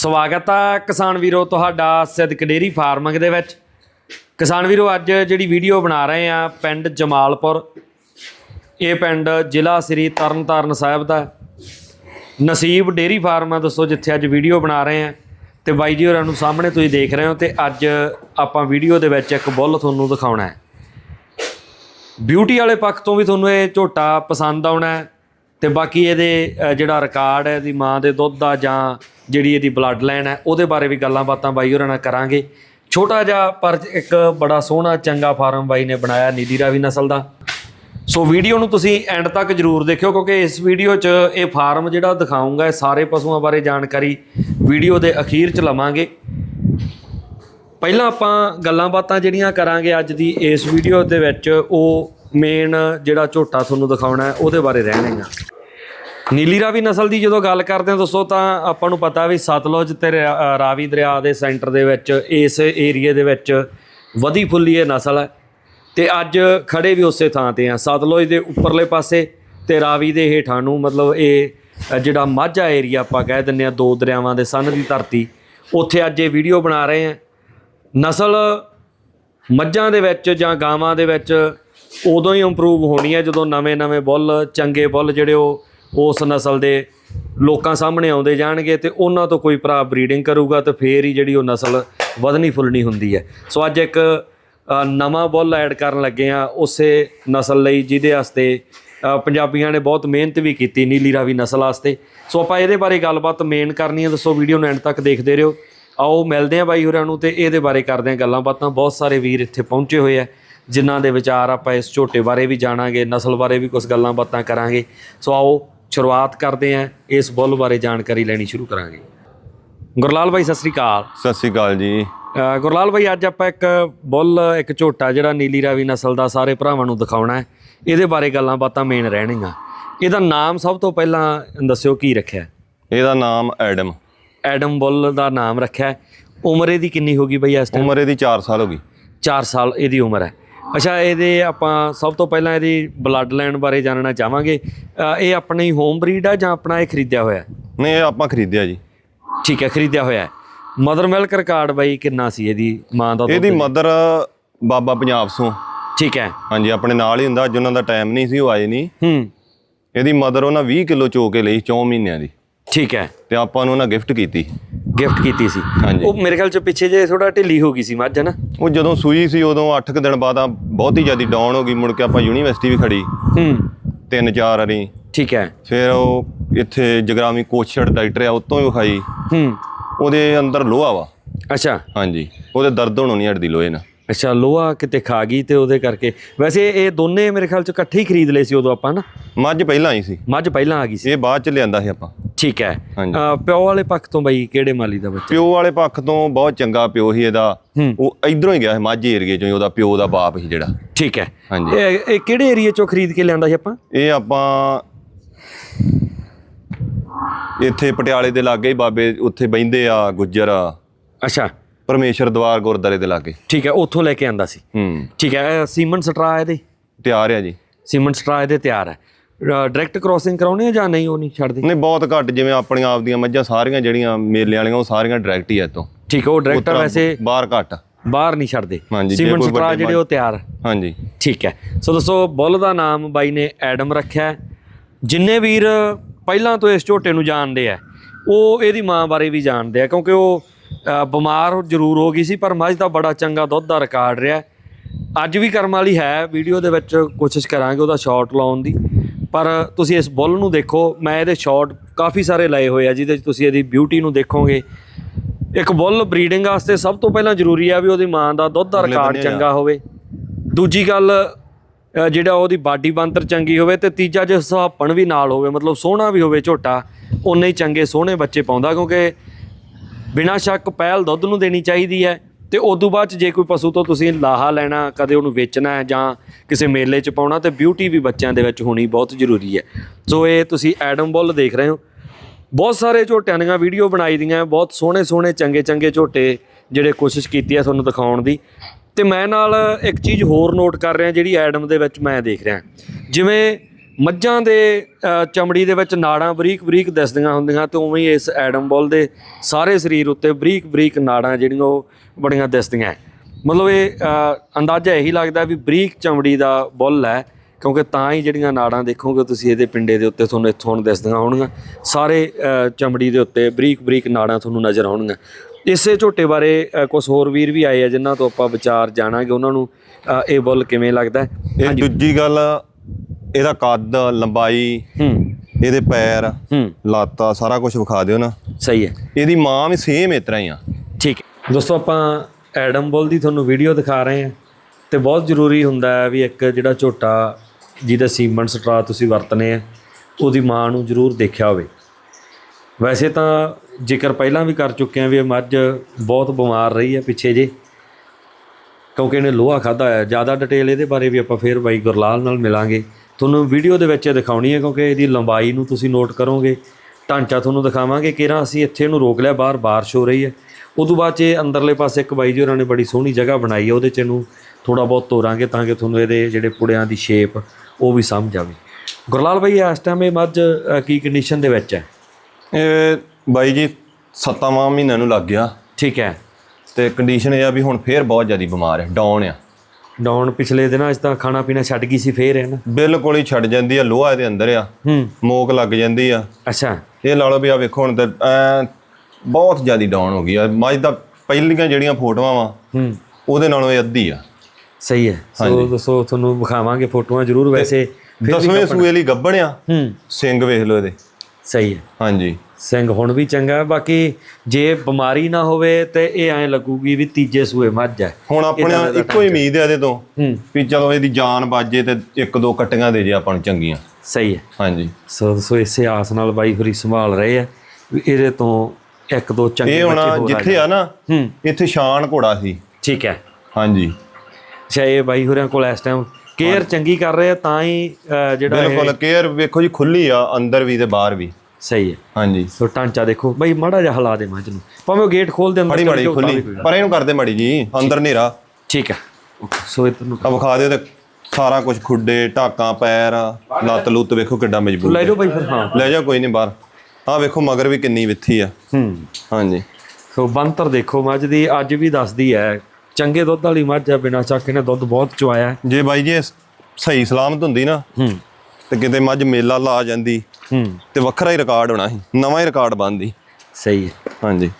ਸਵਾਗਤ ਆ ਕਿਸਾਨ ਵੀਰੋ ਤੁਹਾਡਾ ਸਿੱਧਕ ਡੇਰੀ ਫਾਰਮਿੰਗ ਦੇ ਵਿੱਚ। ਕਿਸਾਨ ਵੀਰੋ, ਅੱਜ ਜਿਹੜੀ ਵੀਡੀਓ ਬਣਾ ਰਹੇ ਆ ਪਿੰਡ ਜਮਾਲਪੁਰ, ਇਹ ਪਿੰਡ ਜ਼ਿਲ੍ਹਾ ਸ੍ਰੀ ਤਰਨਤਾਰਨ ਸਾਹਿਬ ਦਾ। ਨਸੀਬ ਡੇਰੀ ਫਾਰਮ ਆ, ਦੱਸੋ ਜਿੱਥੇ ਅੱਜ ਵੀਡੀਓ ਬਣਾ ਰਹੇ ਆ। ਤੇ ਬਾਈ ਜੀ ਹੋਰਾਂ ਨੂੰ ਸਾਹਮਣੇ ਤੁਸੀਂ ਦੇਖ ਰਹੇ ਹੋ ਤੇ ਅੱਜ ਆਪਾਂ ਵੀਡੀਓ ਦੇ ਵਿੱਚ ਇੱਕ ਬੁੱਲ ਤੁਹਾਨੂੰ ਦਿਖਾਉਣਾ ਹੈ। ਬਿਊਟੀ ਵਾਲੇ ਪੱਖ ਤੋਂ ਵੀ ਤੁਹਾਨੂੰ ਇਹ ਝੋਟਾ ਪਸੰਦ ਆਉਣਾ ਹੈ। ਤੇ ਬਾਕੀ ਇਹਦੇ ਜਿਹੜਾ ਰਿਕਾਰਡ ਹੈ ਇਹਦੀ ਮਾਂ ਦੇ ਦੁੱਧ ਦਾ ਜਾਂ ਜਿਹੜੀ ਇਹਦੀ ਬਲੱਡ ਲਾਈਨ ਹੈ, ਉਹਦੇ ਬਾਰੇ ਵੀ ਗੱਲਾਂ ਬਾਤਾਂ ਬਾਈ ਹੋਰਾਂ ਨਾਲ ਕਰਾਂਗੇ। ਛੋਟਾ ਜਿਹਾ ਪਰ ਇੱਕ ਬੜਾ ਸੋਹਣਾ ਚੰਗਾ ਫਾਰਮ ਬਾਈ ਨੇ ਬਣਾਇਆ ਨੀਲੀ ਰਾਵੀ ਨਸਲ ਦਾ। ਸੋ ਵੀਡੀਓ ਨੂੰ ਤੁਸੀਂ ਐਂਡ ਤੱਕ ਜਰੂਰ ਦੇਖਿਓ, ਕਿਉਂਕਿ ਇਸ ਵੀਡੀਓ 'ਚ ਇਹ ਫਾਰਮ ਜਿਹੜਾ ਦਿਖਾਉਂਗਾ, ਇਹ ਸਾਰੇ ਪਸ਼ੂਆਂ ਬਾਰੇ ਜਾਣਕਾਰੀ ਵੀਡੀਓ ਦੇ ਅਖੀਰ 'ਚ ਲਵਾਂਗੇ। ਪਹਿਲਾਂ ਆਪਾਂ ਗੱਲਾਂ ਬਾਤਾਂ ਜਿਹੜੀਆਂ ਕਰਾਂਗੇ ਅੱਜ ਦੀ ਇਸ ਵੀਡੀਓ ਦੇ ਵਿੱਚ, ਉਹ ਮੇਨ ਜਿਹੜਾ ਝੋਟਾ ਤੁਹਾਨੂੰ ਦਿਖਾਉਣਾ ਹੈ, ਉਹਦੇ ਬਾਰੇ ਰਹਿਣੇਗਾ ਨੀਲੀ ਰਾਵੀ ਨਸਲ ਦੀ ਜਦੋਂ ਗੱਲ ਕਰਦੇ ਹਾਂ ਦੋਸਤੋ, ਤਾਂ ਆਪਾਂ ਨੂੰ ਪਤਾ ਵੀ ਸਤਲੁਜ ਤੇ ਰਿਆ- ਰਾਵੀ ਦਰਿਆ ਦੇ ਸੈਂਟਰ ਦੇ ਵਿੱਚ, ਇਸ ਏਰੀਏ ਦੇ ਵਿੱਚ ਵਧੀ ਫੁੱਲੀ ਇਹ ਨਸਲ ਹੈ। ਤੇ ਅੱਜ ਖੜੇ ਵੀ ਉਸੇ ਥਾਂ ਤੇ ਆ, ਸਤਲੁਜ ਦੇ ਉੱਪਰਲੇ ਪਾਸੇ ਤੇ ਰਾਵੀ ਦੇ ਹੇਠਾਂ ਨੂੰ, ਮਤਲਬ ਇਹ ਜਿਹੜਾ ਮਾਝਾ ਏਰੀਆ ਆਪਾਂ ਕਹਿ ਦਿੰਦੇ ਆ ਦੋ ਦਰਿਆਵਾਂ ਦੇ ਸੰਨ ਦੀ ਧਰਤੀ, ਉੱਥੇ ਅੱਜ ਇਹ ਵੀਡੀਓ ਬਣਾ ਰਹੇ ਆ ਨਸਲ ਮੱਝਾਂ ਦੇ ਵਿੱਚ ਜਾਂ ਗਾਵਾਂ ਦੇ ਵਿੱਚ ਉਦੋਂ ਹੀ ਇੰਪਰੂਵ ਹੋਣੀ ਹੈ ਜਦੋਂ ਨਵੇਂ-ਨਵੇਂ ਬੁੱਲ, ਚੰਗੇ ਬੁੱਲ ਜਿਹੜੇ ਉਹ ਉਸ ਨਸਲ ਦੇ ਲੋਕਾਂ ਸਾਹਮਣੇ ਆਉਂਦੇ ਜਾਣਗੇ ਤੇ ਉਹਨਾਂ ਤੋਂ ਕੋਈ ਭਰਾ ਬਰੀਡਿੰਗ ਕਰੂਗਾ ਤੇ ਫੇਰ ਹੀ ਜਿਹੜੀ ਉਹ ਨਸਲ ਵਧਣੀ ਫੁੱਲਣੀ ਹੁੰਦੀ ਹੈ। ਸੋ ਅੱਜ ਇੱਕ ਨਵਾਂ ਬੁੱਲ ਐਡ ਕਰਨ ਲੱਗੇ ਆ ਉਸੇ ਨਸਲ ਲਈ ਜਿਹਦੇ ਵਾਸਤੇ ਪੰਜਾਬੀਆਂ ਨੇ ਬਹੁਤ ਮਿਹਨਤ ਵੀ ਕੀਤੀ ਨੀਲੀ ਰਾਵੀ ਨਸਲ ਵਾਸਤੇ। ਸੋ ਆਪਾਂ ਇਹਦੇ ਬਾਰੇ ਗੱਲਬਾਤ ਮੇਨ ਕਰਨੀ ਹੈ, ਦੱਸੋ ਵੀਡੀਓ ਨੂੰ ਐਂਡ ਤੱਕ ਦੇਖਦੇ ਰਹੋ। ਆਓ ਮਿਲਦੇ ਆ ਬਾਈ ਹੋਰਾਂ ਨੂੰ ਤੇ ਇਹਦੇ ਬਾਰੇ ਕਰਦੇ ਆ ਗੱਲਾਂ ਬਾਤਾਂ। ਬਹੁਤ ਸਾਰੇ ਵੀਰ ਇੱਥੇ ਪਹੁੰਚੇ ਹੋਏ ਆ, ਜਿਨ੍ਹਾਂ ਦੇ ਵਿਚਾਰ ਆਪਾਂ ਇਸ ਝੋਟੇ ਬਾਰੇ ਵੀ ਜਾਣਾਂਗੇ, ਨਸਲ ਬਾਰੇ ਵੀ ਕੁਝ ਗੱਲਾਂ ਬਾਤਾਂ ਕਰਾਂਗੇ। ਸੋ ਆਓ ਸ਼ੁਰੂਆਤ ਕਰਦੇ ਆ ਇਸ ਬੁੱਲ ਬਾਰੇ ਜਾਣਕਾਰੀ ਲੈਣੀ ਸ਼ੁਰੂ ਕਰਾਂਗੇ। ਗੁਰਲਾਲ ਬਾਈ ਸਤਿ ਸ੍ਰੀ ਅਕਾਲ। ਸਤਿ ਸ਼੍ਰੀ ਅਕਾਲ ਜੀ। ਗੁਰਲਾਲ ਬਾਈ ਅੱਜ ਆਪਾਂ ਇੱਕ ਬੁੱਲ ਇੱਕ ਝੋਟਾ ਜਿਹੜਾ ਨੀਲੀ ਰਾਵੀ ਨਸਲ ਦਾ ਸਾਰੇ ਭਰਾਵਾਂ ਨੂੰ ਦਿਖਾਉਣਾ ਹੈ। ਇਹਦੇ ਬਾਰੇ ਗੱਲਾਂ ਬਾਤਾਂ ਮੇਨ ਰਹਿਣਗੀਆਂ। ਇਹਦਾ ਨਾਮ ਸਭ ਤੋਂ ਪਹਿਲਾਂ ਦੱਸਿਓ ਕੀ ਰੱਖਿਆ? ਇਹਦਾ ਨਾਮ ਐਡਮ। ਐਡਮ ਬੁੱਲ ਦਾ ਨਾਮ ਰੱਖਿਆ ਹੈ। ਉਮਰ ਇਹਦੀ ਕਿੰਨੀ ਹੋਗੀ ਬਈ ਇਸ ਟਾਈਮ ਉਮਰ ਇਹਦੀ 4 ਸਾਲ ਹੋ ਗਈ। 4 ਸਾਲ ਇਹਦੀ ਉਮਰ ਹੈ। ਅੱਛਾ ਇਹਦੇ ਆਪਾਂ ਸਭ ਤੋਂ ਪਹਿਲਾਂ ਇਹਦੀ ਬਲੱਡ ਲਾਈਨ ਬਾਰੇ ਜਾਣਨਾ ਚਾਹਾਂਗੇ। ਅ, ਇਹ ਆਪਣੀ ਹੋਮ ਬਰੀਡ ਆ ਜਾਂ ਆਪਣਾ ਇਹ ਖਰੀਦਿਆ ਹੋਇਆ? ਹੈ? ਨਹੀਂ ਇਹ ਆਪਾਂ ਖਰੀਦਿਆ ਜੀ। ਠੀਕ ਹੈ ਖਰੀਦਿਆ ਹੋਇਆ ਹੈ। ਮਦਰ ਮਿਲਕ ਰਿਕਾਰਡ ਬਾਈ ਕਿੰਨਾ ਸੀ ਇਹਦੀ ਮਾਂ ਦਾ ਦੁੱਧ? ਇਹਦੀ ਮਦਰ ਬਾਬਾ ਪੰਜਾਬ ਸੋਂ। ਠੀਕ ਹੈ। ਹਾਂਜੀ ਆਪਣੇ ਨਾਲ ਹੀ ਹੁੰਦਾ ਅੱਜ ਉਹਨਾਂ ਦਾ ਟਾਈਮ ਨਹੀਂ ਸੀ ਉਹ ਆਏ ਨਹੀਂ। ਹੂੰ। ਇਹਦੀ ਮਦਰ ਉਹਨਾਂ 20 ਕਿਲੋ ਚੋ ਕੇ ਲਈ 4 ਮਹੀਨਿਆਂ ਦੀ। ਠੀਕ ਹੈ। ਤੇ ਆਪਾਂ ਨੂੰ ਉਹਨਾਂ ਗਿਫਟ ਕੀਤੀ। ਗਿਫਟ ਕੀਤੀ ਸੀ। ਹਾਂਜੀ। ਉਹ ਮੇਰੇ ਖਿਆਲ ਚ ਪਿੱਛੇ ਜੇ ਥੋੜਾ ਢਿੱਲੀ ਹੋ ਗਈ ਸੀ ਮੱਝ ਨਾ ਉਹ ਜਦੋਂ ਸੂਈ ਸੀ ਉਦੋਂ 8 ਕੁ ਦਿਨ ਬਾਅਦ ਆ ਬਹੁਤ ਹੀ ਜ਼ਿਆਦਾ ਡਾਊਨ ਹੋ ਗਈ ਮੁੜ ਕੇ ਆਪਾਂ ਯੂਨੀਵਰਸਿਟੀ ਵੀ ਖੜੀ ਹੂੰ। ਤਿੰਨ ਚਾਰ ਵਾਰੀ। ਠੀਕ ਹੈ। ਫਿਰ ਉਹ ਇੱਥੇ ਜਗਰਾਮੀ ਕੋਚੜ ਡਾਕਟਰ ਆ ਉਤੋਂ ਹੀ ਵਿਖਾਈ। ਹੂੰ। ਉਹਦੇ ਅੰਦਰ ਲੋਹਾ ਵਾ। ਅੱਛਾ। ਹਾਂਜੀ। ਉਹਦੇ ਦਰਦ ਹੋਣੋਂ ਨਹੀਂ ਹਟਦੀ ਲੋਹੇ ਨਾਲ। ਅੱਛਾ ਲੋਹਾ ਕਿਤੇ ਖਾ ਗਈ ਤੇ ਉਹਦੇ ਕਰਕੇ। ਵੈਸੇ ਇਹ ਦੋਨੇ ਮੇਰੇ ਖਿਆਲ ਚ ਇਕੱਠੇ ਹੀ ਖਰੀਦ ਲਏ ਸੀ ਉਦੋਂ ਆਪਾਂ ਨਾ? ਮੱਝ ਪਹਿਲਾਂ ਆਈ ਸੀ। ਮੱਝ ਪਹਿਲਾਂ ਆ ਗਈ ਸੀ। ਇਹ ਬਾਅਦ ਚ ਲਿਆਂਦਾ ਸੀ ਆਪਾਂ। ਠੀਕ ਹੈ। ਹਾਂਜੀ। ਅ, ਪਿਓ ਵਾਲੇ ਪੱਖ ਤੋਂ ਬਈ ਕਿਹੜੇ ਮਾਲੀ ਦਾ ਬੱਚਾ? ਪਿਓ ਵਾਲੇ ਪੱਖ ਤੋਂ ਬਹੁਤ ਚੰਗਾ ਪਿਓ ਸੀ ਇਹਦਾ। ਹੂੰ। ਉਹ ਇਧਰੋਂ ਹੀ ਗਿਆ ਸੀ ਮਾਝੇ ਏਰੀਏ ਚੋਂ ਹੀ ਉਹਦਾ ਪਿਓ ਦਾ ਬਾਪ ਸੀ ਜਿਹੜਾ। ਠੀਕ ਹੈ। ਹਾਂਜੀ। ਇਹ ਇਹ ਕਿਹੜੇ ਏਰੀਆ ਚੋਂ ਖਰੀਦ ਕੇ ਲਿਆਂਦਾ ਸੀ ਆਪਾਂ? ਇਹ ਆਪਾਂ ਇੱਥੇ ਪਟਿਆਲੇ ਦੇ ਲਾਗੇ ਹੀ ਬਾਬੇ ਉੱਥੇ ਬੈੰਦੇ ਆ ਗੁੱਜਰ। ਅੱਛਾ। ਪਰਮੇਸ਼ਰ ਦਵਾਰ ਗੁਰਦਾਰੇ ਦੇ ਲਾਗੇ। ਠੀਕ ਹੈ ਉੱਥੋਂ ਲੈ ਕੇ ਆਂਦਾ ਸੀ। ਹੂੰ। ਠੀਕ ਹੈ ਸੀਮਨ ਸਟਰਾ ਇਹਦੇ? ਤਿਆਰ ਆ ਜੀ। ਸੀਮਨ ਸਟਰਾ ਇਹਦੇ ਤਿਆਰ ਹੈ। ਡਾਇਰੈਕਟ ਕ੍ਰੋਸਿੰਗ ਕਰਾਉਣੀ ਹੈ ਜਾਂ ਨਹੀਂ ਉਹ ਨਹੀਂ ਛੱਡਦੇ? ਨਹੀਂ ਬਹੁਤ ਘੱਟ ਜਿਵੇਂ ਆਪਣੀਆਂ ਆਪਦੀਆਂ ਮੱਝਾਂ ਸਾਰੀਆਂ ਜਿਹੜੀਆਂ ਮੇਲੇ ਵਾਲੀਆਂ ਉਹ ਸਾਰੀਆਂ ਡਾਇਰੈਕਟ ਹੀ ਆ ਇੱਥੋਂ। ਠੀਕ ਹੈ ਉਹ ਡਾਇਰੈਕਟਰ ਵੈਸੇ ਬਾਹਰ ਘੱਟ। ਬਾਹਰ ਨਹੀਂ ਛੱਡਦੇ। ਸੀਮਨ ਸਟਰਾ ਜਿਹੜੇ ਉਹ ਤਿਆਰ। ਹਾਂਜੀ। ਠੀਕ ਹੈ। ਸੋ ਦੋਸਤੋ ਬੁੱਲ ਦਾ ਨਾਮ ਬਾਈ ਨੇ ਐਡਮ ਰੱਖਿਆ। ਜਿੰਨੇ ਵੀਰ ਪਹਿਲਾਂ ਤੋਂ ਇਸ ਝੋਟੇ ਨੂੰ ਜਾਣਦੇ ਆ ਉਹ ਇਹਦੀ ਮਾਂ ਬਾਰੇ ਵੀ ਜਾਣਦੇ ਆ ਕਿਉਂਕਿ ਉਹ ਬਿਮਾਰ ਜ਼ਰੂਰ ਹੋ ਗਈ ਸੀ ਪਰ ਮੱਝ ਦਾ ਬੜਾ ਚੰਗਾ ਦੁੱਧ ਦਾ ਰਿਕਾਰਡ ਰਿਹਾ। ਅੱਜ ਵੀ ਕਰਮ ਵਾਲੀ ਹੈ ਵੀਡੀਓ ਦੇ ਵਿੱਚ ਕੋਸ਼ਿਸ਼ ਕਰਾਂਗੇ ਉਹਦਾ ਸ਼ਾਟ ਲਾਉਣ ਦੀ। ਪਰ ਤੁਸੀਂ ਇਸ ਬੁੱਲ ਨੂੰ ਦੇਖੋ ਮੈਂ ਇਹਦੇ ਸ਼ਾਟ ਕਾਫੀ ਸਾਰੇ ਲਏ ਹੋਏ ਆ ਜਿਹਦੇ ਵਿੱਚ ਤੁਸੀਂ ਇਹਦੀ ਬਿਊਟੀ ਨੂੰ ਦੇਖੋਗੇ। ਇੱਕ ਬੁੱਲ ਬਰੀਡਿੰਗ ਵਾਸਤੇ ਸਭ ਤੋਂ ਪਹਿਲਾਂ ਜ਼ਰੂਰੀ ਆ ਵੀ ਉਹਦੀ ਮਾਂ ਦਾ ਦੁੱਧ ਦਾ ਰਿਕਾਰਡ। ਚੰਗਾ ਹੋਵੇ। ਦੂਜੀ ਗੱਲ ਜਿਹੜਾ ਉਹਦੀ ਬਾਡੀ ਬੰਤਰ ਚੰਗੀ ਹੋਵੇ ਤੇ ਤੀਜਾ ਜੇ ਸੁਹਾਪਣ ਵੀ ਨਾਲ ਹੋਵੇ ਮਤਲਬ ਸੋਹਣਾ ਵੀ ਹੋਵੇ ਝੋਟਾ ਉਨੇ ਹੀ ਚੰਗੇ ਸੋਹਣੇ ਬੱਚੇ ਪਾਉਂਦਾ ਕਿਉਂਕਿ ਬਿਨਾਂ ਸ਼ੱਕ ਪਹਿਲ ਦੁੱਧ ਨੂੰ ਦੇਣੀ ਚਾਹੀਦੀ ਹੈ ਤੇ ਤੋਂ ਬਾਅਦ 'ਚ ਜੇ ਕੋਈ ਪਸ਼ੂ ਤੋਂ ਤੁਸੀਂ ਲਾਹਾ ਲੈਣਾ, ਕਦੇ ਉਹਨੂੰ ਵੇਚਣਾ ਹੈ ਜਾਂ ਕਿਸੇ ਮੇਲੇ 'ਚ ਪਾਉਣਾ, ਤੇ ਬਿਊਟੀ ਵੀ ਬੱਚਿਆਂ ਦੇ ਵਿੱਚ ਹੋਣੀ ਬਹੁਤ ਜ਼ਰੂਰੀ ਹੈ। ਸੋ ਇਹ ਤੁਸੀਂ ਐਡਮ ਬੁੱਲ ਦੇਖ ਰਹੇ ਹੋ। ਬਹੁਤ ਸਾਰੇ ਝੋਟਿਆਂ ਦੀਆਂ ਵੀਡੀਓ ਬਣਾਈ ਦੀਆਂ, ਬਹੁਤ ਸੋਹਣੇ ਸੋਹਣੇ, ਚੰਗੇ ਚੰਗੇ ਝੋਟੇ ਜਿਹੜੇ ਕੋਸ਼ਿਸ਼ ਕੀਤੀ ਹੈ ਤੁਹਾਨੂੰ ਦਿਖਾਉਣ ਦੀ। ਤੇ ਮੈਂ ਨਾਲ ਇੱਕ ਚੀਜ਼ ਹੋਰ ਨੋਟ ਕਰ ਰਿਹਾ, ਜਿਹੜੀ ਐਡਮ ਦੇ ਵਿੱਚ ਮੈਂ ਦੇਖ ਰਿਹਾ। ਜਿਵੇਂ ਮੱਝਾਂ ਦੇ ਚਮੜੀ ਦੇ ਵਿੱਚ ਨਾੜਾਂ ਬਰੀਕ ਬਰੀਕ ਦਿਸਦੀਆਂ ਹੁੰਦੀਆਂ ਤੇ ਉਵੇਂ ਹੀ ਇਸ ਐਡਮ ਬੁੱਲ ਦੇ ਸਾਰੇ ਸਰੀਰ ਉੱਤੇ ਬਰੀਕ ਬਰੀਕ ਨਾੜਾਂ ਜਿਹੜੀਆਂ ਉਹ ਬੜੀਆਂ ਦਿਸਦੀਆਂ। ਮਤਲਬ ਇਹ ਅੰਦਾਜ਼ਾ ਇਹੀ ਲੱਗਦਾ ਵੀ ਬਰੀਕ ਚਮੜੀ ਦਾ ਬੁੱਲ ਹੈ ਕਿਉਂਕਿ ਤਾਂ ਹੀ ਜਿਹੜੀਆਂ ਨਾੜਾਂ ਦੇਖੋਗੇ ਤੁਸੀਂ ਇਹਦੇ ਪਿੰਡੇ ਦੇ ਉੱਤੇ ਤੁਹਾਨੂੰ ਇੱਥੋਂ ਹੁਣ ਦਿਸਦੀਆਂ ਹੋਣਗੀਆਂ ਸਾਰੇ ਚਮੜੀ ਦੇ ਉੱਤੇ ਬਰੀਕ ਬਰੀਕ ਨਾੜਾਂ ਤੁਹਾਨੂੰ ਨਜ਼ਰ ਆਉਣਗੀਆਂ ਇਸੇ ਝੋਟੇ ਬਾਰੇ ਕੁਝ ਹੋਰ ਵੀਰ ਵੀ ਆਏ ਆ ਜਿਨ੍ਹਾਂ ਤੋਂ ਆਪਾਂ ਵਿਚਾਰ ਜਾਣਾਂਗੇ ਉਹਨਾਂ ਨੂੰ ਇਹ ਬੁੱਲ ਕਿਵੇਂ ਲੱਗਦਾ। ਇਹ ਦੂਜੀ ਗੱਲ ਇਹਦਾ ਕੱਦ ਲੰਬਾਈ ਹੂੰ। ਇਹਦੇ ਪੈਰ ਹੂੰ। ਲਾਤਾ ਸਾਰਾ ਕੁਝ ਵਿਖਾ ਦਿਓ ਨਾ। ਸਹੀ ਹੈ। ਇਹਦੀ ਮਾਂ ਵੀ ਸੇਮ ਇਸ ਤਰ੍ਹਾਂ ਹੀ ਆ। ਠੀਕ ਹੈ। ਦੋਸਤੋ ਆਪਾਂ ਐਡਮ ਬੁੱਲ ਦੀ ਤੁਹਾਨੂੰ ਵੀਡੀਓ ਦਿਖਾ ਰਹੇ ਹਾਂ ਤੇ ਬਹੁਤ ਜ਼ਰੂਰੀ ਹੁੰਦਾ ਹੈ ਵੀ ਇੱਕ ਜਿਹੜਾ ਝੋਟਾ ਜਿਹਦਾ ਸੀਮਨ ਸਟਰਾ ਤੁਸੀਂ ਵਰਤਨੇ ਆ ਉਹਦੀ ਮਾਂ ਨੂੰ ਜ਼ਰੂਰ ਦੇਖਿਆ ਹੋਵੇ। ਵੈਸੇ ਤਾਂ ਜ਼ਿਕਰ ਪਹਿਲਾਂ ਵੀ ਕਰ ਚੁੱਕੇ ਆ ਵੀ ਇਹ ਮੱਝ ਬਹੁਤ ਬਿਮਾਰ ਰਹੀ ਹੈ ਪਿੱਛੇ ਜੇ ਕਿਉਂਕਿ ਇਹਨੇ ਲੋਹਾ ਖਾਦਾ ਹੈ। ਜ਼ਿਆਦਾ ਡਿਟੇਲ ਇਹਦੇ ਬਾਰੇ ਵੀ ਆਪਾਂ ਫੇਰ ਬਾਈ ਗੁਰਲਾਲ ਨਾਲ ਮਿਲਾਂਗੇ। ਤੁਹਾਨੂੰ ਵੀਡੀਓ ਦੇ ਵਿੱਚ ਇਹ ਦਿਖਾਉਣੀ ਹੈ ਕਿਉਂਕਿ ਇਹਦੀ ਲੰਬਾਈ ਨੂੰ ਤੁਸੀਂ ਨੋਟ ਕਰੋਗੇ। ਢਾਂਚਾ ਤੁਹਾਨੂੰ ਦਿਖਾਵਾਂਗੇ ਕਿਹੜਾ ਅਸੀਂ ਇੱਥੇ ਇਹਨੂੰ ਰੋਕ ਲਿਆ ਬਾਹਰ ਬਾਰਿਸ਼ ਹੋ ਰਹੀ ਹੈ। ਉਦੋਂ ਬਾਅਦ 'ਚ ਇਹ ਅੰਦਰਲੇ ਪਾਸੇ ਇੱਕ ਬਾਈ ਜੀ ਹੋਰਾਂ ਨੇ ਬੜੀ ਸੋਹਣੀ ਜਗ੍ਹਾ ਬਣਾਈ ਹੈ ਉਹਦੇ 'ਚ ਇਹਨੂੰ ਥੋੜਾ ਬਹੁਤ ਤੋਰਾਂਗੇ ਤਾਂ ਕਿ ਤੁਹਾਨੂੰ ਇਹਦੇ ਜਿਹੜੇ ਪੁੜਿਆਂ ਦੀ ਸ਼ੇਪ ਉਹ ਵੀ ਸਮਝ ਆਵੇ। ਗੁਰਲਾਲ ਬਾਈ ਇਸ ਟਾਈਮ ਇਹ ਮੱਝ ਕੀ ਕੰਡੀਸ਼ਨ ਦੇ ਵਿੱਚ ਹੈ? ਇਹ ਬਾਈ ਜੀ ਸੱਤਾਵਾਂ ਮਹੀਨਿਆਂ ਨੂੰ ਲੱਗ ਗਿਆ। ਠੀਕ ਹੈ। ਤੇ ਕੰਡੀਸ਼ਨ ਇਹ ਆ ਵੀ ਹੁਣ ਫੇਰ ਬਹੁਤ ਜ਼ਿਆਦਾ ਬਿਮਾਰ ਹੈ ਡਾਊਨ ਆ। ਡਾਊਨ ਪਿਛਲੇ ਦਿਨਾਂ 'ਚ ਤਾਂ ਖਾਣਾ ਪੀਣਾ ਛੱਡ ਗਈ ਸੀ ਫੇਰ ਹੈ ਨਾ ਬਿਲਕੁਲ ਹੀ ਛੱਡ ਜਾਂਦੀ ਆ ਲੋਹਾ ਇਹਦੇ ਅੰਦਰ ਆ। ਹੂੰ। ਮੋਕ ਲੱਗ ਜਾਂਦੀ ਆ। ਅੱਛਾ। ਇਹ ਲਾ ਲਓ ਵੀ ਆ ਵੇਖੋ ਹੁਣ ਤੇ ਐਂ ਬਹੁਤ ਜ਼ਿਆਦਾ ਡਾਊਨ ਹੋ ਗਈ ਆ। ਮੱਝ ਦਾ ਪਹਿਲੀਆਂ ਜਿਹੜੀਆਂ ਫੋਟੋਆਂ ਵਾ ਹੂੰ। ਉਹਦੇ ਨਾਲੋਂ ਇਹ ਅੱਧੀ ਆ। ਸਹੀ ਹੈ। ਸੋ ਦੋਸਤੋ ਤੁਹਾਨੂੰ ਵਿਖਾਵਾਂਗੇ ਫੋਟੋਆਂ ਜ਼ਰੂਰ ਵੈਸੇ। ਫਿਰ ਵੀ ਦਸਵੇਂ ਸੂਏ ਲਈ ਗੱਬਣ ਆ। ਹੂੰ। ਸਿੰਘ ਵੇਖ ਲਓ ਇਹਦੇ। ਸਹੀ ਹੈ। ਹਾਂਜੀ। ਸਿੰਘ ਹੁਣ ਵੀ ਚੰਗਾ ਹੈ ਬਾਕੀ ਜੇ ਬਿਮਾਰੀ ਨਾ ਹੋਵੇ ਤੇ ਇਹ ਐਂ ਲੱਗੂਗੀ ਵੀ ਤੀਜੇ ਸੂਏ ਮੱਝ ਹੈ। ਹੁਣ ਆਪਣੇ ਇੱਕੋ ਹੀ ਉਮੀਦ ਹੈ ਇਹਦੇ ਤੋਂ ਹੂੰ। ਵੀ ਚਲੋ ਇਹਦੀ ਜਾਨ ਬਾਜੇ ਤੇ ਇੱਕ ਦੋ ਕੱਟੀਆਂ ਦੇ ਜੇ ਆਪਾਂ ਨੂੰ ਚੰਗੀਆਂ। ਸਹੀ ਹੈ। ਹਾਂਜੀ। ਸੋ ਸੋ ਇਸੇ ਆਸ ਨਾਲ ਬਾਈ ਹੋਰੀ ਸੰਭਾਲ ਰਹੇ ਆ ਵੀ ਇਹਦੇ ਤੋਂ ਇੱਕ ਦੋ ਚੰਗੇ ਇਹ ਬੱਚੇ ਹੁਣ ਹੋਰ ਆ ਜਿੱਥੇ ਆ ਨਾ ਹੂੰ। ਇੱਥੇ ਸ਼ਾਨ ਘੋੜਾ ਸੀ। ਠੀਕ ਹੈ। ਹਾਂਜੀ। ਅੱਛਾ ਇਹ ਬਾਈ ਹੋਰਾਂ ਕੋਲ ਇਸ ਟਾਈਮ ਕੇਅਰ ਚੰਗੀ ਕਰ ਰਹੇ ਆ ਤਾਂ ਹੀ ਅ, ਜਿਹੜਾ ਇਹ ਬਿਲਕੁਲ ਕੇਅਰ ਵੇਖੋ ਜੀ ਖੁੱਲੀ ਆ ਅੰਦਰ ਵੀ ਤੇ ਬਾਹਰ ਵੀ। ਸਹੀ ਹੈ। ਹਾਂਜੀ। ਸੋ ਢਾਂਚਾ ਦੇਖੋ। ਬਾਈ ਮਾੜਾ ਜਿਹਾ ਹਿਲਾ ਦੇ ਮੱਝ ਨੂੰ। ਭਾਵੇਂ ਉਹ ਗੇਟ ਖੋਲ ਦੇ ਅੰਦਰ ਚੱਲ ਮਾੜੀ ਜਾਓ ਤਾਂ ਵੀ ਖੁੱਲੀ ਕੋਈ ਗੱਲ ਪਰ ਇਹਨੂੰ ਕਰਦੇ ਮਾੜੀ ਜੀ ਅੰਦਰ ਹਨੇਰਾ। ਠੀਕ ਹੈ। ਸੋ ਇਹ ਤੁਹਾਨੂੰ ਆ ਵਿਖਾ ਦਿਓ ਤੇ ਸਾਰਾ ਕੁਝ ਖੁੱਡੇ ਢਾਕਾਂ ਪੈਰ ਲੱਤ ਲੁੱਤ ਵੇਖੋ ਕਿੱਡਾ ਮਜ਼ਬੂਤ ਲੈ ਜਾਓ ਬਾਈ ਫਿਰ ਹਾਂ। ਲੈ ਜਾ ਕੋਈ ਨਹੀਂ ਬਾਹਰ। ਆ ਵੇਖੋ ਮਗਰ ਵੀ ਕਿੰਨੀ ਵਿੱਥੀ ਆ। ਹੂੰ। ਹਾਂਜੀ। ਸੋ ਬੰਤਰ ਦੇਖੋ ਮੱਝ ਦੀ ਅੱਜ ਵੀ ਦੱਸਦੀ ਹੈ ਚੰਗੇ ਦੁੱਧ ਵਾਲੀ ਮੱਝ ਹੈ ਬਿਨਾਂ ਚੱਕ ਇਹਨੇ ਦੁੱਧ ਬਹੁਤ ਚੁਆਇਆ। ਜੇ ਬਾਈ ਜੀ ਸਹੀ ਸਲਾਮਤ ਹੁੰਦੀ ਨਾ ਹੂੰ। ਤੇ ਕਿਤੇ ਮੱਝ ਮੇਲਾ ਲਾ ਜਾਂਦੀ ਹੂੰ। ਤੇ ਵੱਖਰਾ ਹੀ ਰਿਕਾਰਡ ਹੋਣਾ ਸੀ ਨਵਾਂ ਹੀ ਰਿਕਾਰਡ ਬਣਦੀ। ਸਹੀ ਹੈ। ਹਾਂਜੀ।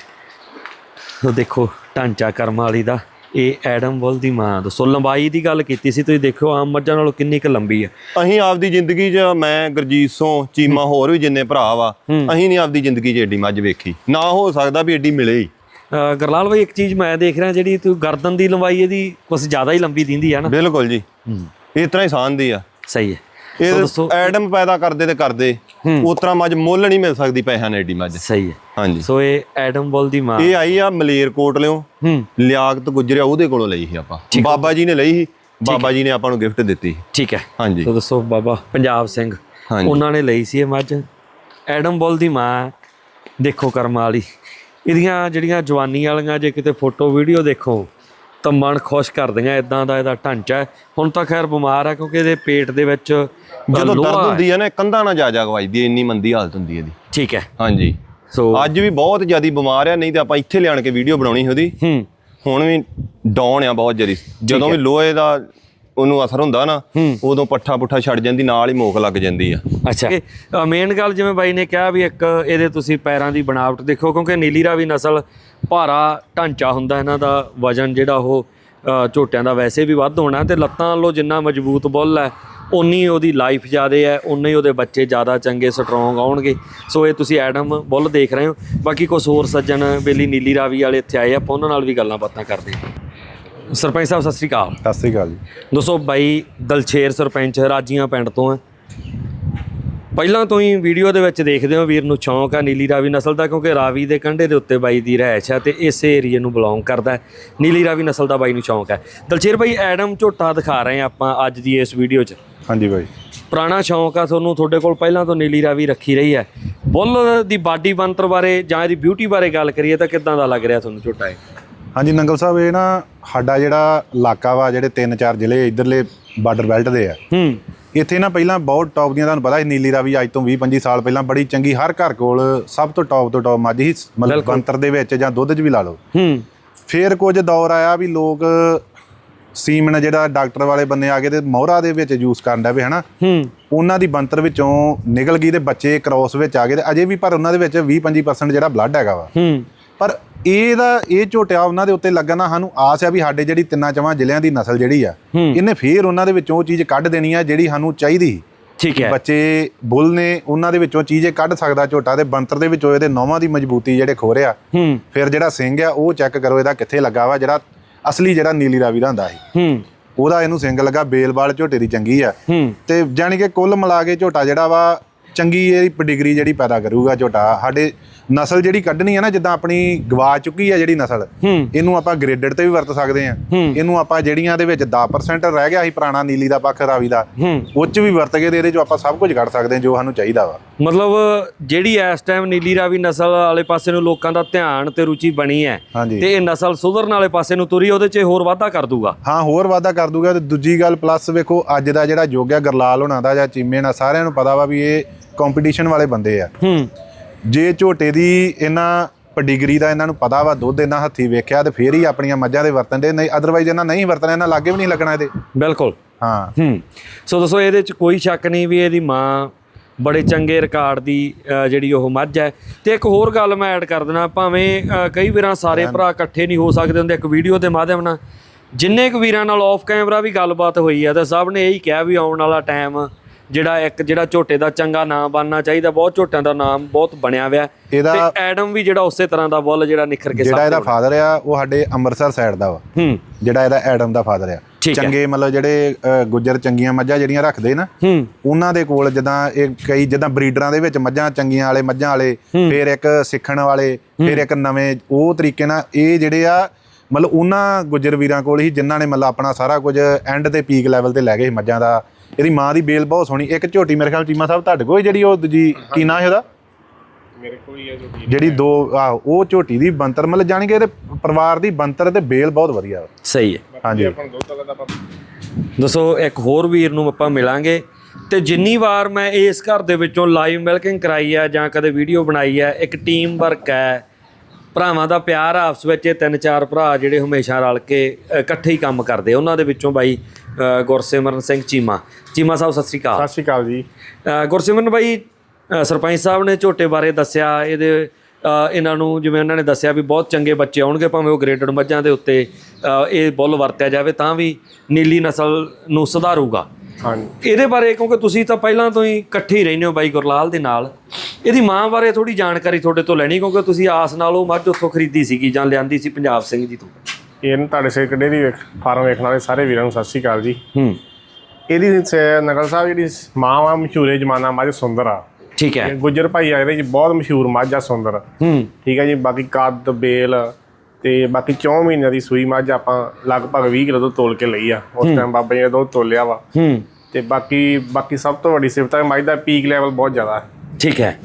ਸੋ ਦੇਖੋ ਢਾਂਚਾ ਕਰਮ ਵਾਲੀ ਦਾ ਇਹ ਐਡਮ ਬੁੱਲ ਦੀ ਮਾਂ ਦੱਸੋ ਲੰਬਾਈ ਦੀ ਗੱਲ ਕੀਤੀ ਸੀ ਤੁਸੀਂ ਦੇਖੋ ਆਮ ਮੱਝਾਂ ਨਾਲੋਂ ਕਿੰਨੀ ਕੁ ਲੰਬੀ ਹੈ ਅਸੀਂ ਆਪਦੀ ਜ਼ਿੰਦਗੀ 'ਚ ਮੈਂ ਗੁਰਜੀਤ ਸੋਂ ਚੀਮਾ ਹੋਰ ਵੀ ਜਿੰਨੇ ਭਰਾ ਵਾ ਅਸੀਂ ਨਹੀਂ ਆਪਦੀ ਜ਼ਿੰਦਗੀ 'ਚ ਏਡੀ ਮੱਝ ਵੇਖੀ। ਨਾ ਹੋ ਸਕਦਾ ਵੀ ਏਡੀ ਮਿਲੇ ਹੀ। ਗਰਲਾਲ ਬਾਈ ਇੱਕ ਚੀਜ਼ ਮੈਂ ਦੇਖ ਰਿਹਾ ਜਿਹੜੀ ਤੂੰ ਗਰਦਨ ਦੀ ਲੰਬਾਈ ਇਹਦੀ ਕੁਝ ਜ਼ਿਆਦਾ ਹੀ ਲੰਬੀ ਦਿੰਦੀ ਹੈ ਨਾ। ਬਿਲਕੁਲ ਜੀ। ਹੂੰ। ਇਸ ਤਰ੍ਹਾਂ ਹੀ ਸਾਂਦੀ ਆ। ਸਹੀ ਹੈ। ਇਹ ਦੱਸੋ। ਐਡਮ ਪੈਦਾ ਕਰਦੇ ਤੇ ਕਰਦੇ ਉਸ ਤਰ੍ਹਾਂ ਮੱਝ ਮੁੱਲ ਨਹੀਂ ਮਿਲ ਸਕਦੀ ਪੈਸਿਆਂ ਨਾਲ ਏਡੀ ਮੱਝ। ਸਹੀ ਹੈ। ਹਾਂਜੀ। ਸੋ ਇਹ ਐਡਮ ਬੁੱਲ ਦੀ ਮਾਂ ਇਹ ਆਈ ਆ ਮਲੇਰਕੋਟ ਲਿਓ। ਹੂੰ। ਲਿਆਕਤ ਗੁਜਰਿਆ ਉਹਦੇ ਕੋਲੋਂ ਲਈ ਸੀ ਆਪਾਂ। ਬਾਬਾ ਜੀ ਨੇ ਲਈ ਸੀ। ਬਾਬਾ ਜੀ ਨੇ ਆਪਾਂ ਨੂੰ ਗਿਫਟ ਦਿੱਤੀ। ਠੀਕ ਹੈ। ਹਾਂਜੀ। ਸੋ ਦੱਸੋ ਬਾਬਾ ਪੰਜਾਬ ਸਿੰਘ ਉਹਨਾਂ ਨੇ ਲਈ ਸੀ ਇਹ ਮੱਝ। ਐਡਮ ਬੁੱਲ ਦੀ ਮਾਂ ਦੇਖੋ ਕਰਮ ਵਾਲੀ। ਇਹਦੀਆਂ ਜਿਹੜੀਆਂ ਜਵਾਨੀ ਵਾਲੀਆਂ ਜੇ ਕਿਤੇ ਫੋਟੋ ਵੀਡੀਓ ਦੇਖੋ ਤਾਂ ਮਨ ਖੁਸ਼ ਕਰਦੀਆਂ ਇਦਾਂ ਦਾ ਇਹਦਾ ਢਾਂਚਾ ਹੈ। ਹੁਣ ਤਾਂ ਖੈਰ ਬਿਮਾਰ ਹੈ ਕਿਉਂਕਿ ਇਹਦੇ ਪੇਟ ਦੇ ਵਿੱਚ ਜਦੋਂ ਦਰਦ ਹੈ। ਹੁੰਦੀ ਆ ਨਾ ਕੰਧਾਂ ਨਾਲ ਜਾ ਜਾ ਗਵਾਈਦੀ ਇੰਨੀ ਮੰਦੀ ਹਾਲਤ ਹੁੰਦੀ ਇਹਦੀ। ਠੀਕ ਹੈ। ਹਾਂਜੀ। ਸੋ ਅੱਜ ਵੀ ਬਹੁਤ ਜ਼ਿਆਦੀ ਬਿਮਾਰ ਆ ਨਹੀਂ ਤੇ ਆਪਾਂ ਇੱਥੇ ਲਿਆਣ ਕੇ ਵੀਡੀਓ ਬਣਾਉਣੀ ਸੀ ਉਹਦੀ। ਹੂੰ। ਹੁਣ ਵੀ ਡਾਊਨ ਆ ਬਹੁਤ ਜ਼ਿਆਦੀ। ਜਦੋਂ ਵੀ ਲੋਹੇ ਦਾ ਉਹਨੂੰ ਅਸਰ ਹੁੰਦਾ ਨਾ ਉਦੋਂ ਪੱਠਾ ਪੁੱਠਾ ਛੱਡ ਜਾਂਦੀ ਨਾਲ ਹੀ ਮੋਕ ਲੱਗ ਜਾਂਦੀ ਆ। ਅੱਛਾ। ਮੇਨ ਗੱਲ ਜਿਵੇਂ ਬਾਈ ਨੇ ਕਿਹਾ ਵੀ ਇੱਕ ਇਹਦੇ ਤੁਸੀਂ ਪੈਰਾਂ ਦੀ ਬਣਾਵਟ ਦੇਖੋ ਕਿਉਂਕਿ ਨੀਲੀ ਰਾਵੀ ਨਸਲ ਭਾਰਾ ਢਾਂਚਾ ਹੁੰਦਾ ਇਹਨਾਂ ਦਾ ਵਜਨ ਜਿਹੜਾ ਉਹ ਝੋਟਿਆਂ ਦਾ ਵੈਸੇ ਵੀ ਵੱਧ ਹੋਣਾ ਤੇ ਲੱਤਾਂ ਨਾਲੋਂ ਜਿੰਨਾ ਮਜ਼ਬੂਤ ਬੁੱਲ ਹੈ ਉਨੀ ਉਹਦੀ ਲਾਈਫ ਜ਼ਿਆਦੇ ਹੈ ਉਨੇ ਹੀ ਉਹਦੇ ਬੱਚੇ ਜ਼ਿਆਦਾ ਚੰਗੇ ਸਟਰੋਂਗ ਆਉਣਗੇ। ਸੋ ਇਹ ਤੁਸੀਂ ਐਡਮ ਬੁੱਲ ਦੇਖ ਰਹੇ ਹੋ। ਬਾਕੀ ਕੁਝ ਹੋਰ ਸੱਜਣ ਬੇਲੀ ਨੀਲੀ ਰਾਵੀ ਵਾਲੇ ਇੱਥੇ ਆਏ ਆਪਾਂ ਉਹਨਾਂ ਨਾਲ ਵੀ ਗੱਲਾਂ ਬਾਤਾਂ ਕਰਦੇ ਹਾਂ। ਸਰਪੰਚ ਸਾਹਿਬ ਸਤਿ ਸ੍ਰੀ ਅਕਾਲ। ਸਤਿ ਸ੍ਰੀ ਅਕਾਲ ਜੀ। ਦੋਸਤੋ ਬਾਈ ਦਲਛੇਰ ਸਰਪੰਚ ਰਾਜੀਆਂ ਪਿੰਡ ਤੋਂ ਹੈ। ਪਹਿਲਾਂ ਤੋਂ ਹੀ ਵੀਡੀਓ ਦੇ ਵਿੱਚ ਦੇਖਦੇ ਹੋ ਵੀਰ ਨੂੰ ਸ਼ੌਂਕ ਆ ਨੀਲੀ ਰਾਵੀ ਨਸਲ ਦਾ ਕਿਉਂਕਿ ਰਾਵੀ ਦੇ ਕੰਢੇ ਦੇ ਉੱਤੇ ਬਾਈ ਦੀ ਰਹਿائش ਆ ਤੇ ਇਸੇ ਏਰੀਏ ਨੂੰ ਬਿਲੋਂਗ ਕਰਦਾ ਨੀਲੀ ਰਾਵੀ ਨਸਲ ਦਾ ਬਾਈ ਨੂੰ ਸ਼ੌਂਕ ਹੈ ਦਲਛੇਰ ਬਾਈ ਐਡਮ ਝੋਟਾ ਦਿਖਾ ਰਹੇ ਆ ਆਪਾਂ ਅੱਜ ਦੀ ਇਸ ਵੀਡੀਓ 'ਚ। ਹਾਂਜੀ ਬਾਈ। ਪੁਰਾਣਾ ਸ਼ੌਂਕ ਆ ਤੁਹਾਨੂੰ ਤੁਹਾਡੇ ਕੋਲ ਪਹਿਲਾਂ ਤੋਂ ਨੀਲੀ ਰਾਵੀ ਰੱਖੀ ਰਹੀ ਹੈ। ਬੁੱਲ ਦੀ ਬਾਡੀ ਬਣਤਰ ਬਾਰੇ ਜਾਂ ਇਹਦੀ ਬਿਊਟੀ ਬਾਰੇ ਗੱਲ ਕਰੀਏ ਤਾਂ ਕਿੱਦਾਂ ਦਾ ਲੱਗ ਰਿਹਾ ਤੁਹਾਨੂੰ ਝੋਟਾ ਇਹ? ਹਾਂਜੀ ਨੰਗਲ ਸਾਹਿਬ ਇਹ ਨਾ ਸਾਡਾ ਜਿਹੜਾ ਇਲਾਕਾ ਵਾ ਜਿਹੜੇ ਤਿੰਨ ਚਾਰ ਜ਼ਿਲ੍ਹੇ ਇਧਰਲੇ ਬਾਰਡਰ ਬੈਲਟ ਦੇ ਆ ਹੂੰ। ਇੱਥੇ ਨਾ ਪਹਿਲਾਂ ਬਹੁਤ ਟੌਪ ਦੀਆਂ ਤੁਹਾਨੂੰ ਪਤਾ ਹੈ ਨੀਲੀ ਰਾਵੀ ਅੱਜ ਤੋਂ 20 25 ਸਾਲ ਪਹਿਲਾਂ ਬੜੀ ਚੰਗੀ ਹਰ ਘਰ ਕੋਲ ਸਭ ਤੋਂ ਟੌਪ ਤੋਂ ਟੌਪ ਮੱਝ ਸੀ ਮਤਲਬ। ਬੰਤਰ ਦੇ ਵਿੱਚ ਜਾਂ ਦੁੱਧ 'ਚ ਵੀ ਲਾ ਲਓ। ਹੂੰ। ਫਿਰ ਕੁਝ ਦੌਰ ਆਇਆ ਵੀ ਲੋਕ ਸੀਮਨ ਜਿਹੜਾ ਡਾਕਟਰ ਵਾਲੇ ਬੰਨੇ ਆ ਗਏ ਤੇ ਮੋਹਰਾ ਦੇ ਵਿੱਚ ਯੂਜ਼ ਕਰਨ ਦਾ ਵੀ ਹਨਾ? ਹੂੰ। ਉਹਨਾਂ ਦੀ ਬੰਤਰ ਵਿੱਚੋਂ ਨਿਕਲ ਗਈ ਤੇ ਬੱਚੇ ਕ੍ਰੋਸ ਵਿੱਚ ਆ ਗਏ ਤੇ ਅਜੇ ਵੀ ਪਰ ਉਹਨਾਂ ਦੇ ਵਿੱਚ 20-25% ਜਿਹੜਾ ਬਲੱਡ ਹੈਗਾ ਵਾ। ਹੂੰ। ਪਰ ਇਹਦਾ ਇਹ ਝੋਟਿਆ ਉਹਨਾਂ ਦੇ ਉੱਤੇ ਲੱਗਣਾ ਸਾਨੂੰ ਆਸ ਆ ਵੀ ਸਾਡੇ ਜਿਹੜੀ ਤਿੰਨਾਂ ਚਵਾਂ ਜ਼ਿਲ੍ਹਿਆਂ ਦੀ ਨਸਲ ਜਿਹੜੀ ਆ। ਇਹਨੇ ਫੇਰ ਉਹਨਾਂ ਦੇ ਵਿੱਚੋਂ ਉਹ ਚੀਜ਼ ਕੱਢ ਦੇਣੀ ਆ ਜਿਹੜੀ ਸਾਨੂੰ ਚਾਹੀਦੀ। ਠੀਕ ਹੈ। ਬੱਚੇ ਬੁੱਲ ਨੇ ਉਹਨਾਂ ਦੇ ਵਿੱਚੋਂ ਚੀਜ਼ ਇਹ ਕੱਢ ਸਕਦਾ ਝੋਟਾ ਤੇ ਬੰਤਰ ਦੇ ਵਿੱਚੋਂ ਇਹਦੇ ਨੌਵਾਂ ਦੀ ਮਜ਼ਬੂਤੀ ਜਿਹੜੇ ਖੋਰਿਆ ਫਿਰ ਜਿਹੜਾ ਸਿੰਘ ਆ ਉਹ ਚੈੱਕ ਕਰੋ ਇਹਦਾ ਕਿੱਥੇ ਲੱਗਾ ਵਾ ਜਿਹੜਾ ਅਸਲੀ ਜਿਹੜਾ ਨੀਲੀ ਰਾਵੀ ਦਾ ਹੁੰਦਾ ਸੀ। ਉਹਦਾ ਇਹਨੂੰ ਸਿੰਘ ਲੱਗਾ ਬੇਲਵਾਲ ਝੋਟੇ ਦੀ ਚੰਗੀ ਆ। ਤੇ ਜਾਣੀ ਕਿ ਕੁੱਲ ਮਿਲਾ ਕੇ ਝੋਟਾ ਜਿਹੜਾ ਵਾ ਚੰਗੀ ਇਹਦੀ ਪਡਿਗਰੀ ਜਿਹੜੀ ਪੈਦਾ ਕਰੂਗਾ ਝੋਟਾ। ਸਾਡੇ ਨਸਲ ਜਿਹੜੀ ਕੱਢਣੀ ਹੈ ਨਾ ਜਿੱਦਾਂ ਆਪਣੀ ਗਵਾ ਚੁੱਕੀ ਹੈ ਜਿਹੜੀ ਨਸਲ ਇਹਨੂੰ ਆਪਾਂ ਗ੍ਰੇਡਡ ਤੇ ਵੀ ਵਰਤ ਸਕਦੇ ਆ। ਇਹਨੂੰ ਆਪਾਂ ਜਿਹੜੀਆਂ ਦੇ ਵਿੱਚ 10% ਰਹਿ ਗਿਆ ਸੀ ਪੁਰਾਣਾ ਨੀਲੀ ਦਾ ਪੱਖ ਰਾਵੀ ਦਾ ਉਹ ਚ ਵੀ ਵਰਤ ਕੇ ਤੇ ਇਹਦੇ ਚੋਂ ਆਪਾਂ ਸਭ ਕੁਝ ਕੱਢ ਸਕਦੇ ਜੋ ਸਾਨੂੰ ਚਾਹੀਦਾ ਵਾ। ਮਤਲਬ ਜਿਹੜੀ ਇਸ ਟਾਈਮ ਨੀਲੀ ਰਾਵੀ ਨਸਲ ਵਾਲੇ ਪਾਸੇ ਨੂੰ ਲੋਕਾਂ ਦਾ ਧਿਆਨ ਤੇ ਰੁਚੀ ਬਣੀ ਹੈ ਤੇ ਇਹ ਨਸਲ ਸੁਧਰਨ ਵਾਲੇ ਪਾਸੇ ਨੂੰ ਤੁਰੀ ਉਹਦੇ 'ਚ ਹੋਰ ਵਾਧਾ ਕਰ ਦੂਗਾ? ਹਾਂ ਹੋਰ ਵਾਅਦਾ ਕਰ ਦੂਗਾ ਤੇ ਦੂਜੀ ਗੱਲ ਪਲੱਸ ਵੇਖੋ ਅੱਜ ਦਾ ਜਿਹੜਾ ਯੁੱਗ ਹੈ ਗਰਲਾਲ ਹੋਣਾ ਦਾ ਜਾਂ ਚੀਮੇ ਨਾਲ ਸਾਰਿਆਂ ਨੂੰ ਪਤਾ ਵਾ ਵੀ ਇਹ ਕੰਪੀਟੀਸ਼ਨ ਵਾਲੇ ਬੰਦੇ ਆ। ਹੂੰ। ਜੇ ਝੋਟੇ ਦੀ ਇਹਨਾਂ ਪਡਿਗਰੀ ਦਾ ਇਹਨਾਂ ਨੂੰ ਪਤਾ ਵਾ ਦੁੱਧ ਇਹਨਾਂ ਹੱਥੀ ਵੇਖਿਆ ਤੇ ਫੇਰ ਹੀ ਆਪਣੀਆਂ ਮੱਝਾਂ ਦੇ ਵਰਤਣ ਦੇ ਨਹੀਂ ਅਦਰਵਾਈਜ਼ ਇਹਨਾਂ ਨਹੀਂ ਵਰਤਣਾ ਇਹਨਾਂ ਲਾਗੇ ਵੀ ਨਹੀਂ ਲੱਗਣਾ ਇਹਦੇ। ਬਿਲਕੁਲ। ਹਾਂ। ਹੂੰ। ਸੋ ਦੱਸੋ ਇਹਦੇ 'ਚ ਕੋਈ ਸ਼ੱਕ ਨਹੀਂ ਵੀ ਇਹਦੀ ਮਾਂ ਬੜੇ ਚੰਗੇ ਰਿਕਾਰਡ ਦੀ ਜਿਹੜੀ ਉਹ ਮੱਝ ਹੈ। ਤੇ ਇੱਕ ਹੋਰ ਗੱਲ ਮੈਂ ਐਡ ਕਰ ਦੇਣਾ ਭਾਵੇਂ ਕਈ ਵਾਰਾਂ ਸਾਰੇ ਭਰਾ ਇਕੱਠੇ ਨਹੀਂ ਹੋ ਸਕਦੇ ਹੁੰਦੇ ਇੱਕ ਵੀਡੀਓ ਦੇ ਮਾਧਿਅਮ ਨਾਲ। ਜਿੰਨੇ ਕੁ ਵੀਰਾਂ ਨਾਲ ਆਫ ਕੈਮਰਾ ਵੀ ਗੱਲਬਾਤ ਹੋਈ ਹੈ ਤੇ ਸਭ ਨੇ ਇਹੀ ਕਿਹਾ ਵੀ ਆਉਣ ਵਾਲਾ ਟਾਈਮ ਜਿਹੜਾ ਇੱਕ ਜਿਹੜਾ ਝੋਟੇ ਦਾ ਚੰਗਾ ਨਾਮ ਬਣਨਾ ਚਾਹੀਦਾ ਬਹੁਤ ਝੋਟਿਆਂ ਦਾ ਨਾਮ ਬਹੁਤ ਬਣਿਆ ਹੋਇਆ। ਇਹਦਾ ਤੇ ਐਡਮ ਵੀ ਜਿਹੜਾ ਉਸੇ ਤਰ੍ਹਾਂ ਦਾ ਬੁੱਲ ਜਿਹੜਾ ਨਿਖਰ ਕੇ ਜਿਹੜਾ ਸਾਹਮਣੇ ਇਹਦਾ ਫਾਦਰ ਆ ਉਹ ਸਾਡੇ ਅੰਮ੍ਰਿਤਸਰ ਸਾਈਡ ਦਾ ਵਾ। ਹੂੰ। ਜਿਹੜਾ ਇਹਦਾ ਐਡਮ ਦਾ ਫਾਦਰ ਆ। ਠੀਕ ਹੈ। ਚੰਗੇ ਮਤਲਬ ਜਿਹੜੇ ਅ, ਗੁੱਜਰ ਚੰਗੀਆਂ ਮੱਝਾਂ ਜਿਹੜੀਆਂ ਰੱਖਦੇ ਨਾ ਹੂੰ। ਉਹਨਾਂ ਦੇ ਕੋਲ ਜਿੱਦਾਂ ਇਹ ਕਈ ਜਿੱਦਾਂ ਬਰੀਡਰਾਂ ਦੇ ਵਿੱਚ ਮੱਝਾਂ ਚੰਗੀਆਂ ਵਾਲੇ ਮੱਝਾਂ ਵਾਲੇ ਫਿਰ ਇੱਕ ਸਿੱਖਣ ਵਾਲੇ ਫਿਰ ਇੱਕ ਨਵੇਂ ਉਹ ਤਰੀਕੇ ਨਾਲ ਇਹ ਜਿਹੜੇ ਆ ਮਤਲਬ ਉਹਨਾਂ ਗੁੱਜਰ ਵੀਰਾਂ ਕੋਲ ਹੀ ਜਿਨ੍ਹਾਂ ਨੇ ਮਤਲਬ ਆਪਣਾ ਸਾਰਾ ਕੁਝ ਐਂਡ ਤੇ ਪੀਕ ਲੈਵਲ ਤੇ ਲੈ ਗਏ ਸੀ ਮੱਝਾਂ ਦਾ। ਇਹਦੀ ਮਾਂ ਦੀ ਬੇਲ ਬਹੁਤ ਸੋਹਣੀ ਇੱਕ ਝੋਟੀ ਮੇਰੇ ਖਿਆਲ ਚੀਮਾ ਸਾਹਿਬ ਤੁਹਾਡੇ ਕੋਲ ਜਿਹੜੀ ਉਹ ਦੂਜੀ ਕੀ ਨਾਂ ਹੈ ਉਹਦਾ? ਮੇਰੇ ਕੋਲ ਹੀ ਹੈ ਵੀ ਜਿਹੜੀ ਦੋ ਆਹੋ ਉਹ ਝੋਟੀ ਦੀ ਬੰਤਰ ਮਤਲਬ ਜਾਣੀ ਕਿ ਇਹਦੇ ਪਰਿਵਾਰ ਦੀ ਬੰਤਰ ਤੇ ਬੇਲ ਬਹੁਤ ਵਧੀਆ ਵਾ। ਸਹੀ ਹੈ। ਹਾਂਜੀ। ਆਪਾਂ ਨੂੰ ਦੁੱਧ ਦਾ ਆਪਾਂ ਦੱਸੋ ਇੱਕ ਹੋਰ ਵੀਰ ਨੂੰ ਆਪਾਂ ਮਿਲਾਂਗੇ ਤੇ ਜਿੰਨੀ ਵਾਰ ਮੈਂ ਇਸ ਘਰ ਦੇ ਵਿੱਚੋਂ ਲਾਈਵ ਮਿਲਕਿੰਗ ਕਰਾਈ ਹੈ ਜਾਂ ਕਦੇ ਵੀਡੀਓ ਬਣਾਈ ਹੈ ਇੱਕ ਟੀਮ ਵਰਕ ਹੈ। ਭਰਾਵਾਂ ਦਾ ਪਿਆਰ ਆਪਸ ਵਿੱਚ ਇਹ ਤਿੰਨ ਚਾਰ ਭਰਾ ਜਿਹੜੇ ਹਮੇਸ਼ਾ ਰਲ ਕੇ ਇਕੱਠੇ ਹੀ ਕੰਮ ਕਰਦੇ ਉਹਨਾਂ ਦੇ ਵਿੱਚੋਂ ਬਾਈ ਗੁਰਸਿਮਰਨ ਸਿੰਘ ਚੀਮਾ। ਚੀਮਾ ਸਾਹਿਬ ਸਤਿ ਸ੍ਰੀ ਅਕਾਲ। ਸਤਿ ਸ਼੍ਰੀ ਅਕਾਲ ਜੀ। ਗੁਰਸਿਮਰਨ ਬਾਈ ਸਰਪੰਚ ਸਾਹਿਬ ਨੇ ਝੋਟੇ ਬਾਰੇ ਦੱਸਿਆ। ਇਹਦੇ ਇਹਨਾਂ ਨੂੰ ਜਿਵੇਂ ਉਹਨਾਂ ਨੇ ਦੱਸਿਆ ਵੀ ਬਹੁਤ ਚੰਗੇ ਬੱਚੇ ਆਉਣਗੇ ਭਾਵੇਂ ਉਹ ਗ੍ਰੇਡਡ ਮੱਝਾਂ ਦੇ ਉੱਤੇ ਇਹ ਬੁੱਲ ਵਰਤਿਆ ਜਾਵੇ ਤਾਂ ਵੀ ਨੀਲੀ ਨਸਲ ਨੂੰ ਸੁਧਾਰੂਗਾ। ਇਹਦੇ ਬਾਰੇ ਕਿਉਂਕਿ ਤੁਸੀਂ ਤਾਂ ਪਹਿਲਾਂ ਤੋਂ ਹੀ ਇਕੱਠੇ ਹੀ ਰਹਿੰਦੇ ਹੋ ਬਾਈ ਗੁਰਲਾਲ ਦੇ ਨਾਲ। ਇਹਦੀ ਮਾਂ ਬਾਰੇ ਥੋੜੀ ਜਾਣਕਾਰੀ ਤੁਹਾਡੇ ਤੋਂ ਲੈਣੀ ਕਿਉਂਕਿ ਤੁਸੀਂ ਆਸ ਨਾਲ ਉਹ ਮੱਝ ਉੱਥੋਂ ਖਰੀਦੀ ਸੀਗੀ ਜਾਂ ਲਿਆਂਦੀ ਸੀ ਪੰਜਾਬ ਸਿੰਘ ਜੀ ਤੋਂ। ਇਹ ਤੁਹਾਡੇ ਸੇ ਕਿੱਡੇ ਦੀ ਵੇਖ ਫਾਰਮ ਵੇਖਣ ਵਾਲੇ ਸਾਰੇ ਵੀਰਾਂ ਨੂੰ ਸਤਿ ਸ਼੍ਰੀ ਅਕਾਲ ਜੀ। ਹੂੰ। ਇਹਦੀ ਨਗਲ ਸਾਹਿਬ ਜਿਹੜੀ ਮਾਂ ਵਾ ਮਸ਼ਹੂਰੇ ਜਮਾਨਾ ਮੱਝ ਸੁੰਦਰ ਆ। ਠੀਕ ਹੈ। ਗੁੱਜਰ ਭਾਈ ਆ ਇਹਦੇ ਜੀ ਬਹੁਤ ਮਸ਼ਹੂਰ ਮੱਝ ਆ ਸੁੰਦਰ। ਹੂੰ। ਠੀਕ ਹੈ ਜੀ ਬਾਕੀ ਕੱਦ ਬੇਲ ਤੇ ਬਾਕੀ 4 ਮਹੀਨਿਆਂ ਦੀ ਸੂਈ ਮੱਝ ਆਪਾਂ ਲਗਭਗ 20 ਕਿਲੋ ਤੋਂ ਤੋਲ ਕੇ ਲਈ ਆ। ਉਸ ਟਾਈਮ ਬਾਬਾ ਜੀ ਨੇ ਦੁੱਧ ਤੋਲਿਆ ਵਾ। ਹੂੰ। ਤੇ ਬਾਕੀ ਬਾਕੀ ਸਭ ਤੋਂ ਵੱਡੀ ਸਿਫਤ ਹੈ ਮੱਝ ਦਾ ਪੀਕ ਲੈਵਲ ਬਹੁਤ ਜ਼ਿਆਦਾ ਹੈ। ਠੀਕ ਹੈ।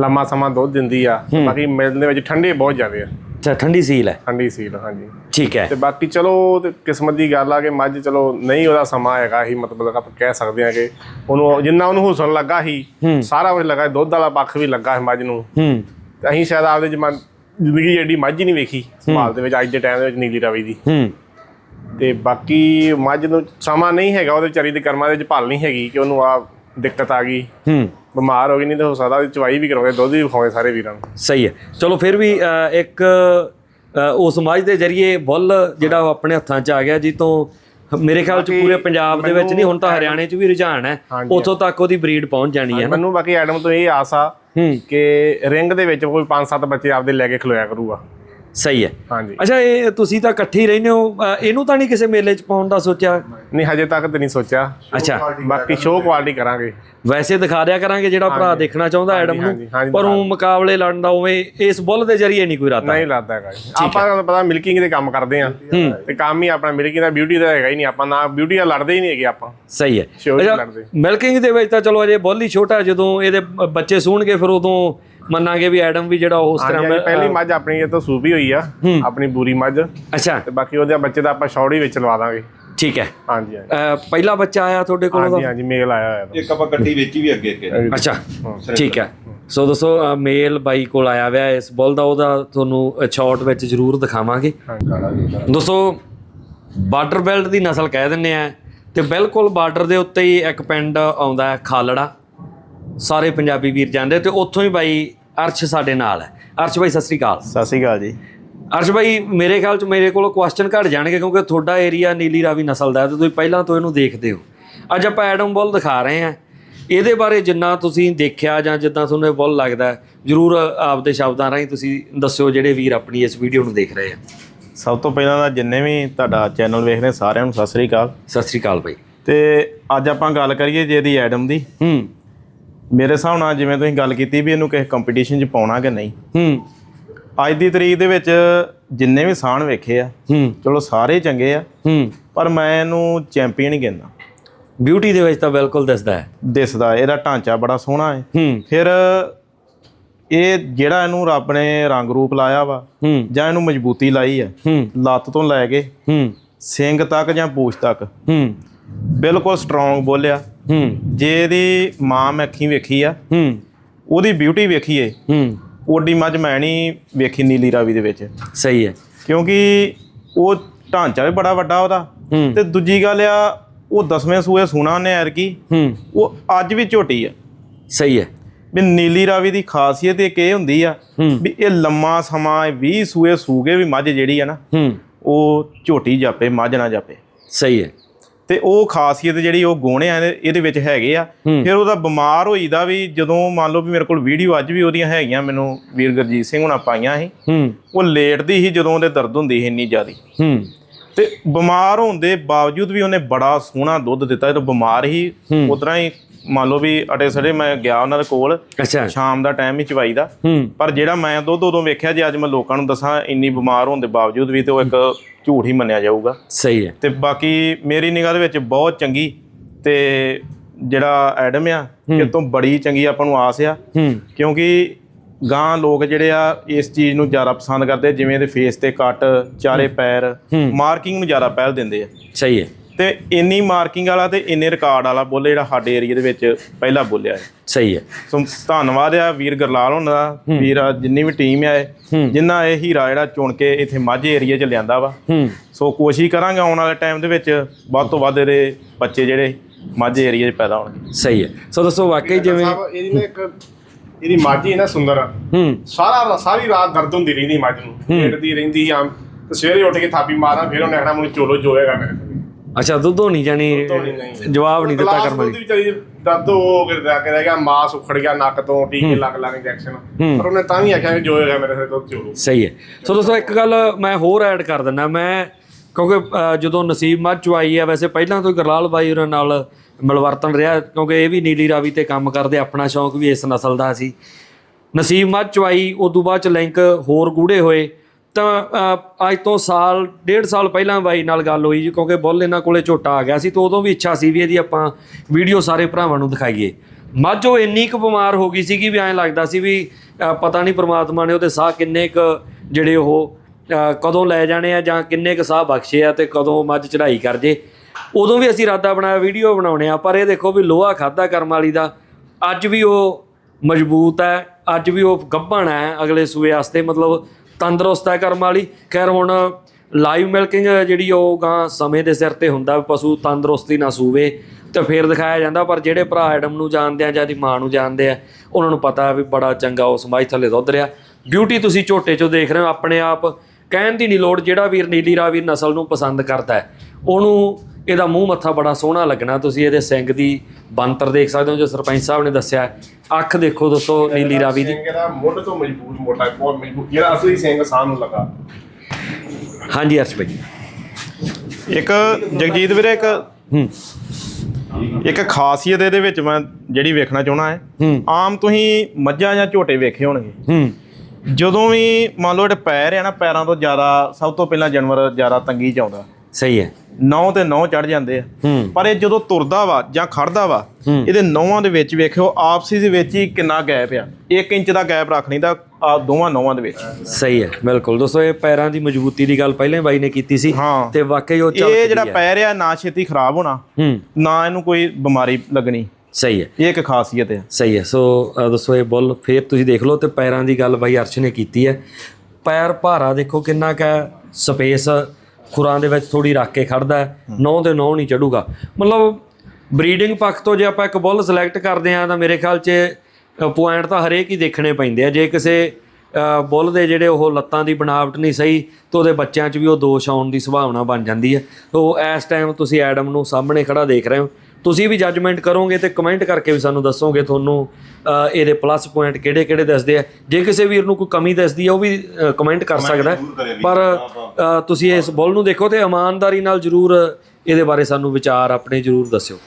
ਲੰਮਾ ਸਮਾਂ ਦੁੱਧ ਦਿੰਦੀ ਆ। ਬਾਕੀ ਮਿਲਣ ਦੇ ਵਿੱਚ ਠੰਡੇ ਬਹੁਤ ਜ਼ਿਆਦੇ ਆ। ਅੱਛਾ ਠੰਡੀ ਸੀਲ ਹੈ। ਠੰਡੀ ਸੀਲ ਹਾਂਜੀ। ਠੀਕ ਹੈ। ਤੇ ਬਾਕੀ ਚਲੋ ਤੇ ਕਿਸਮਤ ਦੀ ਗੱਲ ਆ ਕਿ ਮੱਝ ਚਲੋ ਨਹੀਂ ਉਹਦਾ ਸਮਾਂ ਹੈਗਾ ਹੀ ਮਤਲਬ ਆਪਾਂ ਕਹਿ ਸਕਦੇ ਆ ਕਿ ਉਹਨੂੰ ਜਿੰਨਾ ਉਹਨੂੰ ਹੁਸਨ ਲੱਗਾ ਸੀ ਸਾਰਾ ਕੁਝ ਲੱਗਾ ਦੁੱਧ ਵਾਲਾ ਪੱਖ ਵੀ ਲੱਗਾ ਸੀ ਮੱਝ ਨੂੰ। ਹੂੰ। ਅਸੀਂ ਸ਼ਾਇਦ ਆਪਦੇ ਜਮਾਨ ਜ਼ਿੰਦਗੀ ਜਿਹੜੀ ਮੱਝ ਹੀ ਨਹੀਂ ਵੇਖੀ ਸੰਭਾਲ ਦੇ ਵਿੱਚ ਅੱਜ ਦੇ ਟਾਈਮ ਦੇ ਵਿੱਚ ਨੀਲੀ ਰਾਵੀ ਦੀ। ਹੂੰ। ਤੇ ਬਾਕੀ ਮੱਝ ਨੂੰ ਸਮਾਂ ਨਹੀਂ ਹੈਗਾ ਉਹਦੇ ਵਿਚਾਰੀ ਦੇ ਕਰਮਾਂ ਦੇ ਵਿੱਚ ਭਲ ਨਹੀਂ ਹੈਗੀ ਕਿ ਉਹਨੂੰ ਆ ਦਿੱਕਤ ਆ ਗਈ ਹੂੰ। ਬਿਮਾਰ ਹੋ ਗਈ ਨਹੀਂ ਤਾਂ ਹੋ ਸਕਦਾ ਚਵਾਈ ਵੀ ਕਰਾਉਂਦੇ ਦੁੱਧ ਵੀ ਵਿਖਾਉਂਦੇ ਸਾਰੇ ਵੀਰਾਂ ਨੂੰ। ਸਹੀ ਹੈ। ਚਲੋ ਫਿਰ ਵੀ ਇੱਕ ਉਸ ਮੱਝ ਦੇ ਜਰੀਏ ਬੁੱਲ ਜਿਹੜਾ ਉਹ ਆਪਣੇ ਹੱਥਾਂ 'ਚ ਆ ਗਿਆ ਜੀ ਤੋਂ ਮੇਰੇ ਖਿਆਲ 'ਚ ਪੂਰੇ ਪੰਜਾਬ ਦੇ ਵਿੱਚ ਨਹੀਂ ਹੁਣ ਤਾਂ ਹਰਿਆਣੇ 'ਚ ਵੀ ਰੁਝਾਨ ਹੈ। ਉੱਥੋਂ ਤੱਕ ਉਹਦੀ ਬਰੀਡ ਪਹੁੰਚ ਜਾਣੀ ਹੈ ਮੈਨੂੰ ਬਾਕੀ ਐਡਮ ਤੋਂ ਇਹ ਆਸ ਆ ਕਿ ਰਿੰਗ ਦੇ ਵਿੱਚ ਕੋਈ 5-7 ਬੱਚੇ ਆਪਦੇ ਲੈ ਕੇ ਖਲੋਇਆ ਕਰੂਗਾ। ਸਹੀ ਹੈ। ਹਾਂਜੀ। ਅੱਛਾ ਇਹ ਤੁਸੀਂ ਤਾਂ ਇਕੱਠੇ ਹੀ ਰਹਿੰਦੇ ਹੋ। ਅ, ਇਹਨੂੰ ਤਾਂ ਨਹੀਂ ਕਿਸੇ ਮੇਲੇ 'ਚ ਪਾਉਣ ਦਾ ਸੋਚਿਆ? ਨਹੀਂ ਹਜੇ ਤੱਕ ਤੇ ਨਹੀਂ ਸੋਚਿਆ। ਅੱਛਾ। ਬਾਕੀ ਸ਼ੋਅ ਕੁਆਲਿਟੀ ਕਰਾਂਗੇ। ਵੈਸੇ ਦਿਖਾ ਦਿਆ ਕਰਾਂਗੇ ਜਿਹੜਾ ਭਰਾ ਦੇਖਣਾ ਚਾਹੁੰਦਾ ਐਡਮ ਹਾਂਜੀ, ਨੂੰ। ਹਾਂਜੀ, ਪਰ ਉਹ ਮੁਕਾਬਲੇ ਲੜਨ ਦਾ ਉਵੇਂ ਇਸ ਬੁੱਲ ਦੇ ਜਰੀਏ ਨਹੀਂ ਕੋਈ ਇਰਾਦਾ। ਨਹੀਂ ਲੱਗਦਾ ਹੈਗਾ ਜੀ। ਆਪਾਂ ਨੂੰ ਪਤਾ ਮਿਲਕਿੰਗ ਦੇ ਕੰਮ ਕਰਦੇ ਆ ਤੇ ਕੰਮ ਹੀ ਆਪਣਾ ਮਿਲਕਿੰਗ ਦਾ ਬਿਊਟੀ ਦਾ ਹੈਗਾ ਹੀ ਨਹੀਂ। ਆਪਾਂ ਨਾ ਬਿਊਟੀ ਨਾਲ ਲੜਦੇ ਹੀ ਨਹੀਂ ਹੈਗੇ ਆਪਾਂ। ਸਹੀ ਹੈ। Sure ਅੱਛਾ ਲੜਦੇ। ਮਿਲਕਿੰਗ ਦੇ ਵਿੱਚ ਤਾਂ ਚਲੋ ਅਜੇ ਬੁੱਲ ਹੀ ਛੋਟਾ ਜਦੋਂ ਇਹਦੇ ਬ- ਬੱਚੇ ਸੂਣਗੇ ਫਿਰ ਉਦੋਂ ਮੰਨਾਂਗੇ ਵੀ ਐਡਮ ਵੀ ਜਿਹੜਾ ਉਸ ਤਰ੍ਹਾਂ ਹਾਂਜੀ, ਪਹਿਲੀ ਮੱਝ ਆਪਣੀ ਇਹ ਤੋਂ ਸੂਪੀ ਹੋਈ ਆ ਆਪਣੀ ਬੂਰੀ ਮੱਝ। ਅੱਛਾ। ਤੇ ਬਾਕੀ ਉਹਦੇ ਬੱਚੇ ਦਾ ਆਪਾਂ ਸ਼ੌੜੀ ਵਿੱਚ ਲਵਾ ਦਾਂਗੇ। ਠੀਕ ਹੈ। ਹਾਂਜੀ ਹਾਂਜੀ। ਪਹਿਲਾ ਬੱਚਾ ਆਇਆ ਤੁਹਾਡੇ ਕੋਲ ਹਾਂਜੀ ਹਾਂਜੀ ਮੇਲ ਆਇਆ ਹੋਇਆ। ਇੱਕ ਆਪਾਂ ਗੱਡੀ ਵੇਚੀ ਵੀ ਅੱਗੇ ਅੱਗੇ। ਅੱਛਾ। ਠੀਕ ਹੈ। ਸੋ ਦੋਸਤੋ ਮੇਲ ਬਾਈ ਕੋਲ ਆਇਆ ਹੋਇਆ ਇਸ ਬੁੱਲ ਦਾ ਉਹਦਾ ਤੁਹਾਨੂੰ ਸ਼ਾਰਟ ਵਿੱਚ ਜ਼ਰੂਰ ਦਿਖਾਵਾਂਗੇ। ਦੋਸਤੋ ਬਾਰਡਰ ਬੈਲਟ ਦੀ ਨਸਲ ਕਹਿ ਦਿੰਨੇ ਆ ਤੇ ਬਿਲਕੁਲ ਬਾਰਡਰ ਦੇ ਉੱਤੇ ਹੀ ਇੱਕ ਪਿੰਡ ਆਉਂਦਾ ਹੈ ਖਾਲੜਾ। ਸਾਰੇ ਪੰਜਾਬੀ ਵੀਰ ਜਾਂਦੇ ਤੇ ਉੱਥੋਂ ਹੀ ਬਾਈ ਅਰਸ਼ ਸਾਡੇ ਨਾਲ ਹੈ। ਅਰਸ਼ ਬਾਈ ਸਤਿ ਸ੍ਰੀ ਅਕਾਲ। ਸਤਿ ਸ਼੍ਰੀ ਅਕਾਲ ਜੀ। ਅਰਸ਼ ਭਾਈ ਮੇਰੇ ਖਿਆਲ ਚ ਮੇਰੇ ਕੋਲ ਕੁਐਸਚਨ ਘਟ ਜਾਣਗੇ ਕਿਉਂਕਿ ਤੁਹਾਡਾ ਏਰੀਆ ਨੀਲੀ ਰਾਵੀ ਨਸਲ ਦਾ ਹੈ ਤੇ ਤੁਸੀਂ ਪਹਿਲਾਂ ਤੋਂ ਇਹਨੂੰ ਦੇਖਦੇ ਹੋ। ਅੱਜ ਆਪਾਂ ਐਡਮ ਬੁੱਲ ਦਿਖਾ ਰਹੇ ਹਾਂ। ਇਹਦੇ ਬਾਰੇ ਜਿੰਨਾ ਤੁਸੀਂ ਦੇਖਿਆ ਜਾਂ ਜਿੱਦਾਂ ਤੁਹਾਨੂੰ ਇਹ ਬੁੱਲ ਲੱਗਦਾ ਜਰੂਰ ਆਪਦੇ ਸ਼ਬਦਾਂ ਰਾਹੀਂ ਤੁਸੀਂ ਦੱਸਿਓ ਜਿਹੜੇ ਵੀਰ ਆਪਣੀ ਇਸ ਵੀਡੀਓ ਨੂੰ ਦੇਖ ਰਹੇ ਆ। ਸਭ ਤੋਂ ਪਹਿਲਾਂ ਤਾਂ ਜਿੰਨੇ ਵੀ ਤੁਹਾਡਾ ਚੈਨਲ ਵੇਖ ਰਹੇ ਸਾਰਿਆਂ ਨੂੰ ਸਤਿ ਸ਼੍ਰੀ ਅਕਾਲ। ਸਤਿ ਸ੍ਰੀ ਅਕਾਲ ਭਾਈ। ਤੇ ਅੱਜ ਆਪਾਂ ਗੱਲ ਕਰੀਏ ਜੇ ਇਹਦੀ ਐਡਮ ਦੀ। ਹੂੰ। ਮੇਰੇ ਹਿਸਾਬ ਨਾਲ ਜਿਵੇਂ ਤੁਸੀਂ ਗੱਲ ਕੀਤੀ ਵੀ ਇਹਨੂੰ ਕਿਸੇ ਕੰਪੀਟੀਸ਼ਨ 'ਚ ਪਾਉਣਾ ਕਿ ਨਹੀਂ। ਹੂੰ। ਅੱਜ ਦੀ ਤਰੀਕ ਦੇ ਵਿੱਚ ਜਿੰਨੇ ਵੀ ਸਾਣ ਵੇਖੇ ਆ ਹੂੰ। ਚਲੋ ਸਾਰੇ ਚੰਗੇ ਆ ਹੂੰ। ਪਰ ਮੈਂ ਇਹਨੂੰ ਚੈਂਪੀਅਨ ਹੀ ਕਹਿੰਦਾ ਬਿਊਟੀ ਦੇ ਵਿੱਚ ਤਾਂ ਬਿਲਕੁਲ ਦਿਸਦਾ ਹੈ। ਦਿਸਦਾ ਇਹਦਾ ਢਾਂਚਾ ਬੜਾ ਸੋਹਣਾ ਹੈ। ਹੂੰ। ਫਿਰ ਇਹ ਜਿਹੜਾ ਇਹਨੂੰ ਰੱਬ ਨੇ ਰੰਗ ਰੂਪ ਲਾਇਆ ਵਾ ਜਾਂ ਇਹਨੂੰ ਮਜ਼ਬੂਤੀ ਲਾਈ ਹੂੰ। ਲੱਤ ਤੋਂ ਲੈ ਕੇ ਹੂੰ। ਸਿੰਗ ਤੱਕ ਜਾਂ ਪੂਛ ਤੱਕ ਹੂੰ। ਬਿਲਕੁਲ ਸਟਰੋਂਗ ਬੋਲਿਆ। ਹੂੰ। ਜੇ ਇਹਦੀ ਮਾਂ ਮੈਂ ਅੱਖੀਂ ਵੇਖੀ ਆ ਹੂੰ। ਉਹਦੀ ਬਿਊਟੀ ਵੇਖੀਏ ਹੂੰ। ਓਡੀ ਮੱਝ ਮੈਂ ਨਹੀਂ ਵੇਖੀ ਨੀਲੀ ਰਾਵੀ ਦੇ ਵਿੱਚ। ਸਹੀ ਹੈ ਕਿਉਂਕਿ ਉਹ ਢਾਂਚਾ ਵੀ ਬੜਾ ਵੱਡਾ ਉਹਦਾ। ਤੇ ਦੂਜੀ ਗੱਲ ਆ ਉਹ ਦਸਵੇਂ ਸੂਏ ਸੂਣਾ ਉਹਨੇ ਐਰਕੀ ਹੂੰ। ਉਹ ਅੱਜ ਵੀ ਝੋਟੀ ਆ। ਸਹੀ ਹੈ ਵੀ ਨੀਲੀ ਰਾਵੀ ਦੀ ਖਾਸੀਅਤ ਇੱਕ ਇਹ ਹੁੰਦੀ ਆ ਵੀ ਇਹ ਲੰਮਾ ਸਮਾਂ 20 ਸੂਏ ਸੂਗੇ ਵੀ ਮੱਝ ਜਿਹੜੀ ਆ ਨਾ ਹੂੰ। ਉਹ ਝੋਟੀ ਜਾਪੇ ਮੱਝ ਨਾ ਜਾਪੇ। ਸਹੀ ਹੈ ਤੇ ਉਹ ਖਾਸੀਅਤ ਜਿਹੜੀ ਉਹ ਗੋਣੇ ਆ ਇਹਦੇ- ਵਿੱਚ ਹੈਗੇ ਆ। ਫਿਰ ਉਹਦਾ ਬਿਮਾਰ ਹੋਈਦਾ ਵੀ ਜਦੋਂ ਮੰਨ ਲਓ ਵੀ ਮੇਰੇ ਕੋਲ ਵੀਡੀਓ ਅੱਜ ਵੀ ਉਹਦੀਆਂ ਹੈਗੀਆਂ ਮੈਨੂੰ ਵੀਰ ਗੁਰਜੀਤ ਸਿੰਘ ਹੁਣਾਂ ਪਾਈਆਂ ਸੀ। ਉਹ ਲੇਟਦੀ ਸੀ ਜਦੋਂ ਉਹਦੇ ਦਰਦ ਹੁੰਦੀ ਸੀ ਇੰਨੀ ਜ਼ਿਆਦੀ। ਤੇ ਬਿਮਾਰ ਹੋਣ ਦੇ ਬਾਵਜੂਦ ਵੀ ਉਹਨੇ ਬੜਾ ਸੋਹਣਾ ਦੁੱਧ ਦਿੱਤਾ ਜਦੋਂ ਬਿਮਾਰ ਹੀ। ਉਤਰਾ ਹੀ ਮੰਨ ਲਓ ਵੀ ਅਟੇ ਸੜੇ ਮੈਂ ਗਿਆ ਉਹਨਾਂ ਦੇ ਕੋਲ ਸ਼ਾਮ ਦਾ ਟਾਈਮ ਹੀ ਚਵਾਈ ਦਾ। ਪਰ ਜਿਹੜਾ ਮੈਂ ਦੁੱਧ ਉਦੋਂ ਵੇਖਿਆ ਜੇ ਅੱਜ ਮੈਂ ਲੋਕਾਂ ਨੂੰ ਦੱਸਾਂ ਇੰਨੀ ਬਿਮਾਰ ਹੋਣ ਦੇ ਬਾਵਜੂਦ ਵੀ ਤੇ ਉਹ ਇੱਕ ਝੂਠ ਹੀ ਮੰਨਿਆ ਜਾਊਗਾ। ਸਹੀ ਹੈ। ਤੇ ਬਾਕੀ ਮੇਰੀ ਨਿਗਾਹ ਦੇ ਵਿੱਚ ਬਹੁਤ ਚੰਗੀ ਤੇ ਜਿਹੜਾ ਐਡਮ ਆ ਇਹ ਤੋਂ ਬੜੀ ਚੰਗੀ ਆਪਾਂ ਨੂੰ ਆਸ ਆ। ਕਿਉਂਕਿ ਗਾਂ ਲੋਕ ਜਿਹੜੇ ਆ ਇਸ ਚੀਜ਼ ਨੂੰ ਜ਼ਿਆਦਾ ਪਸੰਦ ਕਰਦੇ ਜਿਵੇਂ ਇਹਦੇ ਫੇਸ ਤੇ ਕੱਟ ਚਾਰੇ ਪੈਰ ਮਾਰਕਿੰਗ ਨੂੰ ਜ਼ਿਆਦਾ ਪਹਿਲ ਦਿੰਦੇ ਆ। ਸਹੀ ਹੈ। ਤੇ ਇੰਨੀ ਮਾਰਕਿੰਗ ਵਾਲਾ ਤੇ ਇੰਨੇ ਰਿਕਾਰਡ ਵਾਲਾ ਬੋਲੇ ਜਿਹੜਾ ਸਾਡੇ ਏਰੀਆ ਦੇ ਵਿੱਚ ਪਹਿਲਾਂ ਬੋਲਿਆ ਹੈ ਸਹੀ ਹੈ। ਸੋ ਧੰਨਵਾਦ ਆ ਵੀਰ ਗਰਲਾਲ ਹੋਣਾ ਦਾ ਵੀਰ ਆ ਜਿੰਨੀ ਵੀ ਟੀਮ ਆ ਇਹ ਜਿਨ੍ਹਾਂ ਇਹ ਹੀਰਾ ਜਿਹੜਾ ਚੁਣ ਕੇ ਇੱਥੇ ਮਾਝੇ ਏਰੀਆ 'ਚ ਲਿਆਂਦਾ ਵਾ। ਸੋ ਕੋਸ਼ਿਸ਼ ਕਰਾਂਗੇ ਆਉਣ ਵਾਲੇ ਟਾਈਮ ਦੇ ਵਿੱਚ ਵੱਧ ਤੋਂ ਵੱਧ ਇਹਦੇ ਬੱਚੇ ਜਿਹੜੇ ਮਾਝੇ ਏਰੀਆ 'ਚ ਪੈਦਾ ਹੋਣਗੇ ਸਹੀ ਹੈ। ਸੋ ਦੱਸੋ ਵਾਕਈ ਜਿਵੇਂ ਇਹਦੀ ਨਾ ਇੱਕ ਇਹਦੀ ਮੱਝ ਹੀ ਨਾ ਸੁੰਦਰ ਆ। ਹੂੰ। ਸਾਰਾ ਸਾਰੀ ਰਾਤ ਦਰਦ ਹੁੰਦੀ ਰਹਿੰਦੀ ਮੱਝ ਨੂੰ। ਪੇਟਦੀ ਰਹਿੰਦੀ ਆਮ ਤੇ ਸਵੇਰੇ ਉੱਠ ਕੇ ਥਾਪੀ ਮਾਰਾਂ ਫਿਰ ਉਹਨੇ ਆਖਣਾ ਮੈਨੂੰ ਚੋਲੋ ਜੋਏਗਾ ਮੇਰੇ ਕੋਲ। ਅੱਛਾ ਦੁੱਧੋਂ ਨਹੀਂ ਜਾਣੀ ਨਹੀਂ। ਜਵਾਬ ਨਹੀਂ ਦਿੱਤਾ ਕਰਮ ਵਾਲੀ। ਵੀ ਚਲੀ ਦਰਦ ਹੋ ਕੇ ਰਹਿ ਕੇ ਰਹਿ ਗਿਆ ਮਾਸ ਉਖੜ ਗਿਆ ਨੱਕ ਤੋਂ ਟੀਕੇ ਲੱਗ ਲੱਗ ਇੰਜੈਕਸ਼ਨ। ਪਰ ਉਹਨੇ ਤਾਂ ਵੀ ਆਖਿਆ ਕਿ ਜੋਏਗਾ ਮੇਰੇ ਸਿਰ ਦੁੱਧ ਚੋਲੋ। ਸਹੀ ਹੈ। ਸੋ ਦੋਸਤੋ ਇੱਕ ਗੱਲ ਮੈਂ ਹੋਰ ਐਡ ਕਰ ਦਿੰਦਾ। ਮੈਂ ਕਿਉਂਕਿ ਅ, ਜਦੋਂ ਨਸੀਬ ਮੱਝ ਚੁਆਈ ਹੈ ਵੈਸੇ ਪਹਿਲਾਂ ਤੋਂ ਹੀ ਗਰਲਾਲ ਬਾਈ ਉਹਨਾਂ ਨਾਲ ਮਿਲਵਰਤਨ ਰਿਹਾ ਕਿਉਂਕਿ ਇਹ ਵੀ ਨੀਲੀ ਰਾਵੀ ਤੇ ਕੰਮ ਕਰਦੇ ਆਪਣਾ ਸ਼ੌਂਕ ਵੀ ਇਸ ਨਸਲ ਦਾ ਸੀ। ਨਸੀਬ ਮੱਝ ਚੁਆਈ ਉਦੋਂ ਬਾਅਦ ਚ ਲਿੰਕ ਹੋਰ ਗੂੜੇ ਹੋਏ। ਤਾਂ ਅੱਜ ਤੋਂ ਸਾਲ, ਡੇਢ ਸਾਲ ਪਹਿਲਾਂ ਬਾਈ ਨਾਲ ਗੱਲ ਹੋਈ ਜੀ, ਕਿਉਂਕਿ ਬੁੱਲ ਇਹਨਾਂ ਕੋਲੇ ਝੋਟਾ ਆ ਗਿਆ ਸੀ, ਤੇ ਉਦੋਂ ਵੀ ਇੱਛਾ ਸੀ ਵੀ ਇਹਦੀ ਆਪਾਂ ਵੀਡੀਓ ਸਾਰੇ ਭਰਾਵਾਂ ਨੂੰ ਦਿਖਾਈਏ। ਮੱਝ ਉਹ ਇੰਨੀ ਕੁ ਬਿਮਾਰ ਹੋ ਗਈ ਸੀ ਕਿ ਵੀ ਐਂ ਲੱਗਦਾ ਸੀ ਵੀ ਪਤਾ ਨਹੀਂ ਪ੍ਰਮਾਤਮਾ ਨੇ ਉਹਦੇ ਸਾਹ ਕਿੰਨੇ ਕੁ ਜਿਹੜੇ ਉਹ ਕਦੋਂ ਲੈ ਜਾਣੇ ਆ ਜਾਂ ਕਿੰਨੇ ਕੁ ਸਾਹ ਬਖਸ਼ੇ ਆ ਤੇ ਕਦੋਂ ਮੱਝ ਚੜ੍ਹਾਈ ਕਰ ਜੇ। ਉਦੋਂ ਵੀ ਅਸੀਂ ਇਰਾਦਾ ਬਣਾਇਆ ਵੀਡੀਓ ਬਣਾਉਣੇ ਆ, ਪਰ ਇਹ ਦੇਖੋ ਵੀ ਲੋਹਾ ਖਾਦਾ ਕਰਮ ਵਾਲੀ ਦਾ, ਅੱਜ ਵੀ ਉਹ ਮਜ਼ਬੂਤ ਹੈ, ਅੱਜ ਵੀ ਉਹ ਗੱਭਣ ਹੈ ਅਗਲੇ ਸੂਏ ਵਾਸਤੇ, ਮਤਲਬ ਤੰਦਰੁਸਤ ਹੈ ਕਰਮ ਵਾਲੀ। ਖੈਰ ਹੁਣ ਲਾਈਵ ਮਿਲਕਿੰਗ ਜਿਹੜੀ ਉਹ ਗਾਂ ਸਮੇਂ ਦੇ ਸਿਰ ਤੇ ਹੁੰਦਾ ਪਸ਼ੂ ਤੰਦਰੁਸਤੀ ਨਾ ਸੂਵੇ, ਤੇ ਫੇਰ ਦਿਖਾਇਆ ਜਾਂਦਾ, ਪਰ ਜਿਹੜੇ ਭਰਾ ਐਡਮ ਨੂੰ ਜਾਣਦੇ ਆ ਜਾਂ ਦੀ ਮਾਂ ਨੂੰ ਜਾਣਦੇ ਆ, ਉਹਨਾਂ ਨੂੰ ਪਤਾ ਵੀ ਬੜਾ ਚੰਗਾ ਉਸ ਮਾਈ ਥੱਲੇ ਦੁੱਧ ਰਿਹਾ। ਬਿਊਟੀ ਤੁਸੀਂ ਝੋਟੇ 'ਚੋਂ ਦੇਖ ਰਹੇ ਹੋ, ਆਪਣੇ ਆਪ ਕਹਿਣ ਦੀ ਨਹੀਂ ਲੋੜ, ਜਿਹੜਾ ਵੀਰ ਨੀਲੀ ਰਾਵੀ ਨਸਲ ਨੂੰ ਪਸੰਦ ਕਰਦਾ ਹੈ, ਉਹਨੂੰ ਇਹਦਾ ਮੂੰਹ ਮੱਥਾ ਬੜਾ ਸੋਹਣਾ ਲੱਗਣਾ ਤੁਸੀਂ ਇਹਦੇ ਸਿੰਘ ਦੀ ਬੰਤਰ ਦੇਖ ਸਕਦੇ ਹੋ ਜੋ ਸਰਪੰਚ ਸਾਹਿਬ ਨੇ ਦੱਸਿਆ ਹੈ। ਅੱਖ ਦੇਖੋ ਦੋਸਤੋ ਨੀਲੀ ਰਾਵੀ ਦੀ। ਸਿੰਘ ਦਾ ਮੁੱਢ ਤੋਂ ਮਜ਼ਬੂਤ ਮੋਟਾ ਹੈ, ਬਹੁਤ ਮਜ਼ਬੂਤ ਜਿਹੜਾ ਅਸਲੀ ਸਿੰਘ ਸਾਹ ਨੂੰ ਲੱਗਾ। ਹਾਂਜੀ ਅਰਸ਼ ਭਾਈ। ਇੱਕ ਜਗਜੀਤ ਵੀਰੇ ਇੱਕ ਹੂੰ। ਇੱਕ ਖਾਸੀਅਤ ਇਹਦੇ ਵਿੱਚ ਮੈਂ ਜਿਹੜੀ ਵੇਖਣਾ ਚਾਹਣਾ ਹੈ। ਹੂੰ। ਆਮ ਤੁਸੀਂ ਮੱਝਾਂ ਜਾਂ ਝੋਟੇ ਵੇਖੇ ਹੋਣਗੇ। ਹੂੰ। ਜਦੋਂ ਵੀ ਮੰਨ ਲਓ ਜਿਹੜੇ ਪੈਰ ਆ ਨਾ ਪੈਰਾਂ ਤੋਂ ਜ਼ਿਆਦਾ ਸਭ ਤੋਂ ਪਹਿਲਾਂ ਜਾਨਵਰ ਜ਼ਿਆਦਾ ਤੰਗੀ ਚ ਆਉਂਦਾ। ਸਹੀ ਹੈ। 9 ਤੇ 9 ਚੜ ਜਾਂਦੇ ਆ। ਪਰ ਇਹ ਜਦੋਂ ਤੁਰਦਾ ਵਾ ਜਾਂ ਖੜਦਾ ਵਾ ਇਹਦੇ ਨੌਵਾਂ ਦੇ ਵਿੱਚ ਵੇਖਿਓ ਆਪਸੀ ਦੇ ਵਿੱਚ ਹੀ ਕਿੰਨਾ ਗੈਪ ਆ। 1 ਇੰਚ ਦਾ ਗੈਪ ਰੱਖ ਲੈਂਦਾ ਆ ਦੋਵਾਂ ਨੌਵਾਂ ਦੇ ਵਿੱਚ। ਸਹੀ ਹੈ ਬਿਲਕੁਲ। ਦੋਸਤੋ ਇਹ ਪੈਰਾਂ ਦੀ ਮਜ਼ਬੂਤੀ ਦੀ ਗੱਲ ਪਹਿਲਾਂ ਹੀ ਬਾਈ ਨੇ ਕੀਤੀ ਸੀ। ਤੇ ਵਾਕਈ ਉਹ ਇਹ ਝਲਕਦੀ ਜਿਹੜਾ। ਪੈਰ ਆ ਨਾ ਛੇਤੀ ਖਰਾਬ ਹੋਣਾ ਨਾ ਇਹਨੂੰ ਕੋਈ ਬਿਮਾਰੀ ਲੱਗਣੀ। ਸਹੀ ਹੈ। ਇਹ ਇੱਕ ਖਾਸੀਅਤ ਹੈ ਸਹੀ ਹੈ। ਸੋ ਅ, ਦੱਸੋ ਇਹ ਬੁੱਲ ਫੇਰ ਤੁਸੀਂ ਦੇਖ ਲਓ ਤੇ ਪੈਰਾਂ ਦੀ ਗੱਲ ਬਾਈ ਅਰਸ਼ ਨੇ ਕੀਤੀ ਹੈ। ਪੈਰ ਭਾਰਾ ਦੇਖੋ ਕਿੰਨਾ ਕਾ ਸਪੇਸ ਖੁਰਾਂ ਦੇ ਵਿੱਚ ਥੋੜੀ ਰੱਖ ਕੇ ਖੜਦਾ ਹੈ। ਨੌ ਤੇ ਨੌ ਨਹੀਂ ਚੜੂਗਾ। ਮਤਲਬ ਬਰੀਡਿੰਗ ਪੱਖ ਤੋਂ ਜੇ ਆਪਾਂ ਇੱਕ ਬੁੱਲ ਸਿਲੈਕਟ ਕਰਦੇ ਆ ਤਾਂ ਮੇਰੇ ਖਿਆਲ 'ਚ ਪੁਆਇੰਟ ਤਾਂ ਹਰੇਕ ਹੀ ਦੇਖਣੇ ਪੈਂਦੇ ਆ। ਜੇ ਕਿਸੇ ਬੁੱਲ ਦੇ ਜਿਹੜੇ ਉਹ ਲੱਤਾਂ ਦੀ ਬਣਾਵਟ ਨਹੀਂ ਸਹੀ, ਤਾਂ ਉਹਦੇ ਬੱਚਿਆਂ 'ਚ ਵੀ ਉਹ ਦੋਸ਼ ਆਉਣ ਦੀ ਸੰਭਾਵਨਾ ਬਣ ਜਾਂਦੀ ਹੈ। ਤੋਂ, ਇਸ ਟਾਈਮ ਤੁਸੀਂ ਐਡਮ ਨੂੰ ਸਾਹਮਣੇ ਖੜਾ ਦੇਖ ਰਹੇ ਹੋ। ਤੁਸੀਂ ਵੀ ਜੱਜਮੈਂਟ ਕਰੋਗੇ ਤੇ ਕਮੈਂਟ ਕਰਕੇ ਵੀ ਸਾਨੂੰ ਦੱਸੋਗੇ ਤੁਹਾਨੂੰ ਇਹਦੇ ਪਲੱਸ ਪੁਆਇੰਟ ਕਿਹੜੇ ਕਿਹੜੇ ਦੱਸਦੇ ਆ। ਜੇ ਕਿਸੇ ਵੀਰ ਨੂੰ ਕੋਈ ਕਮੀ ਦੱਸਦੀ ਆ ਉਹ ਵੀ ਕਮੈਂਟ ਕਰ ਸਕਦਾ। ਪਰ ਤੁਸੀਂ ਇਸ ਬੁੱਲ ਨੂੰ ਦੇਖੋ ਤੇ ਇਮਾਨਦਾਰੀ ਨਾਲ ਜਰੂਰ ਇਹਦੇ ਬਾਰੇ ਸਾਨੂੰ ਵਿਚਾਰ ਆਪਣੇ ਜਰੂਰ ਦੱਸਿਓ।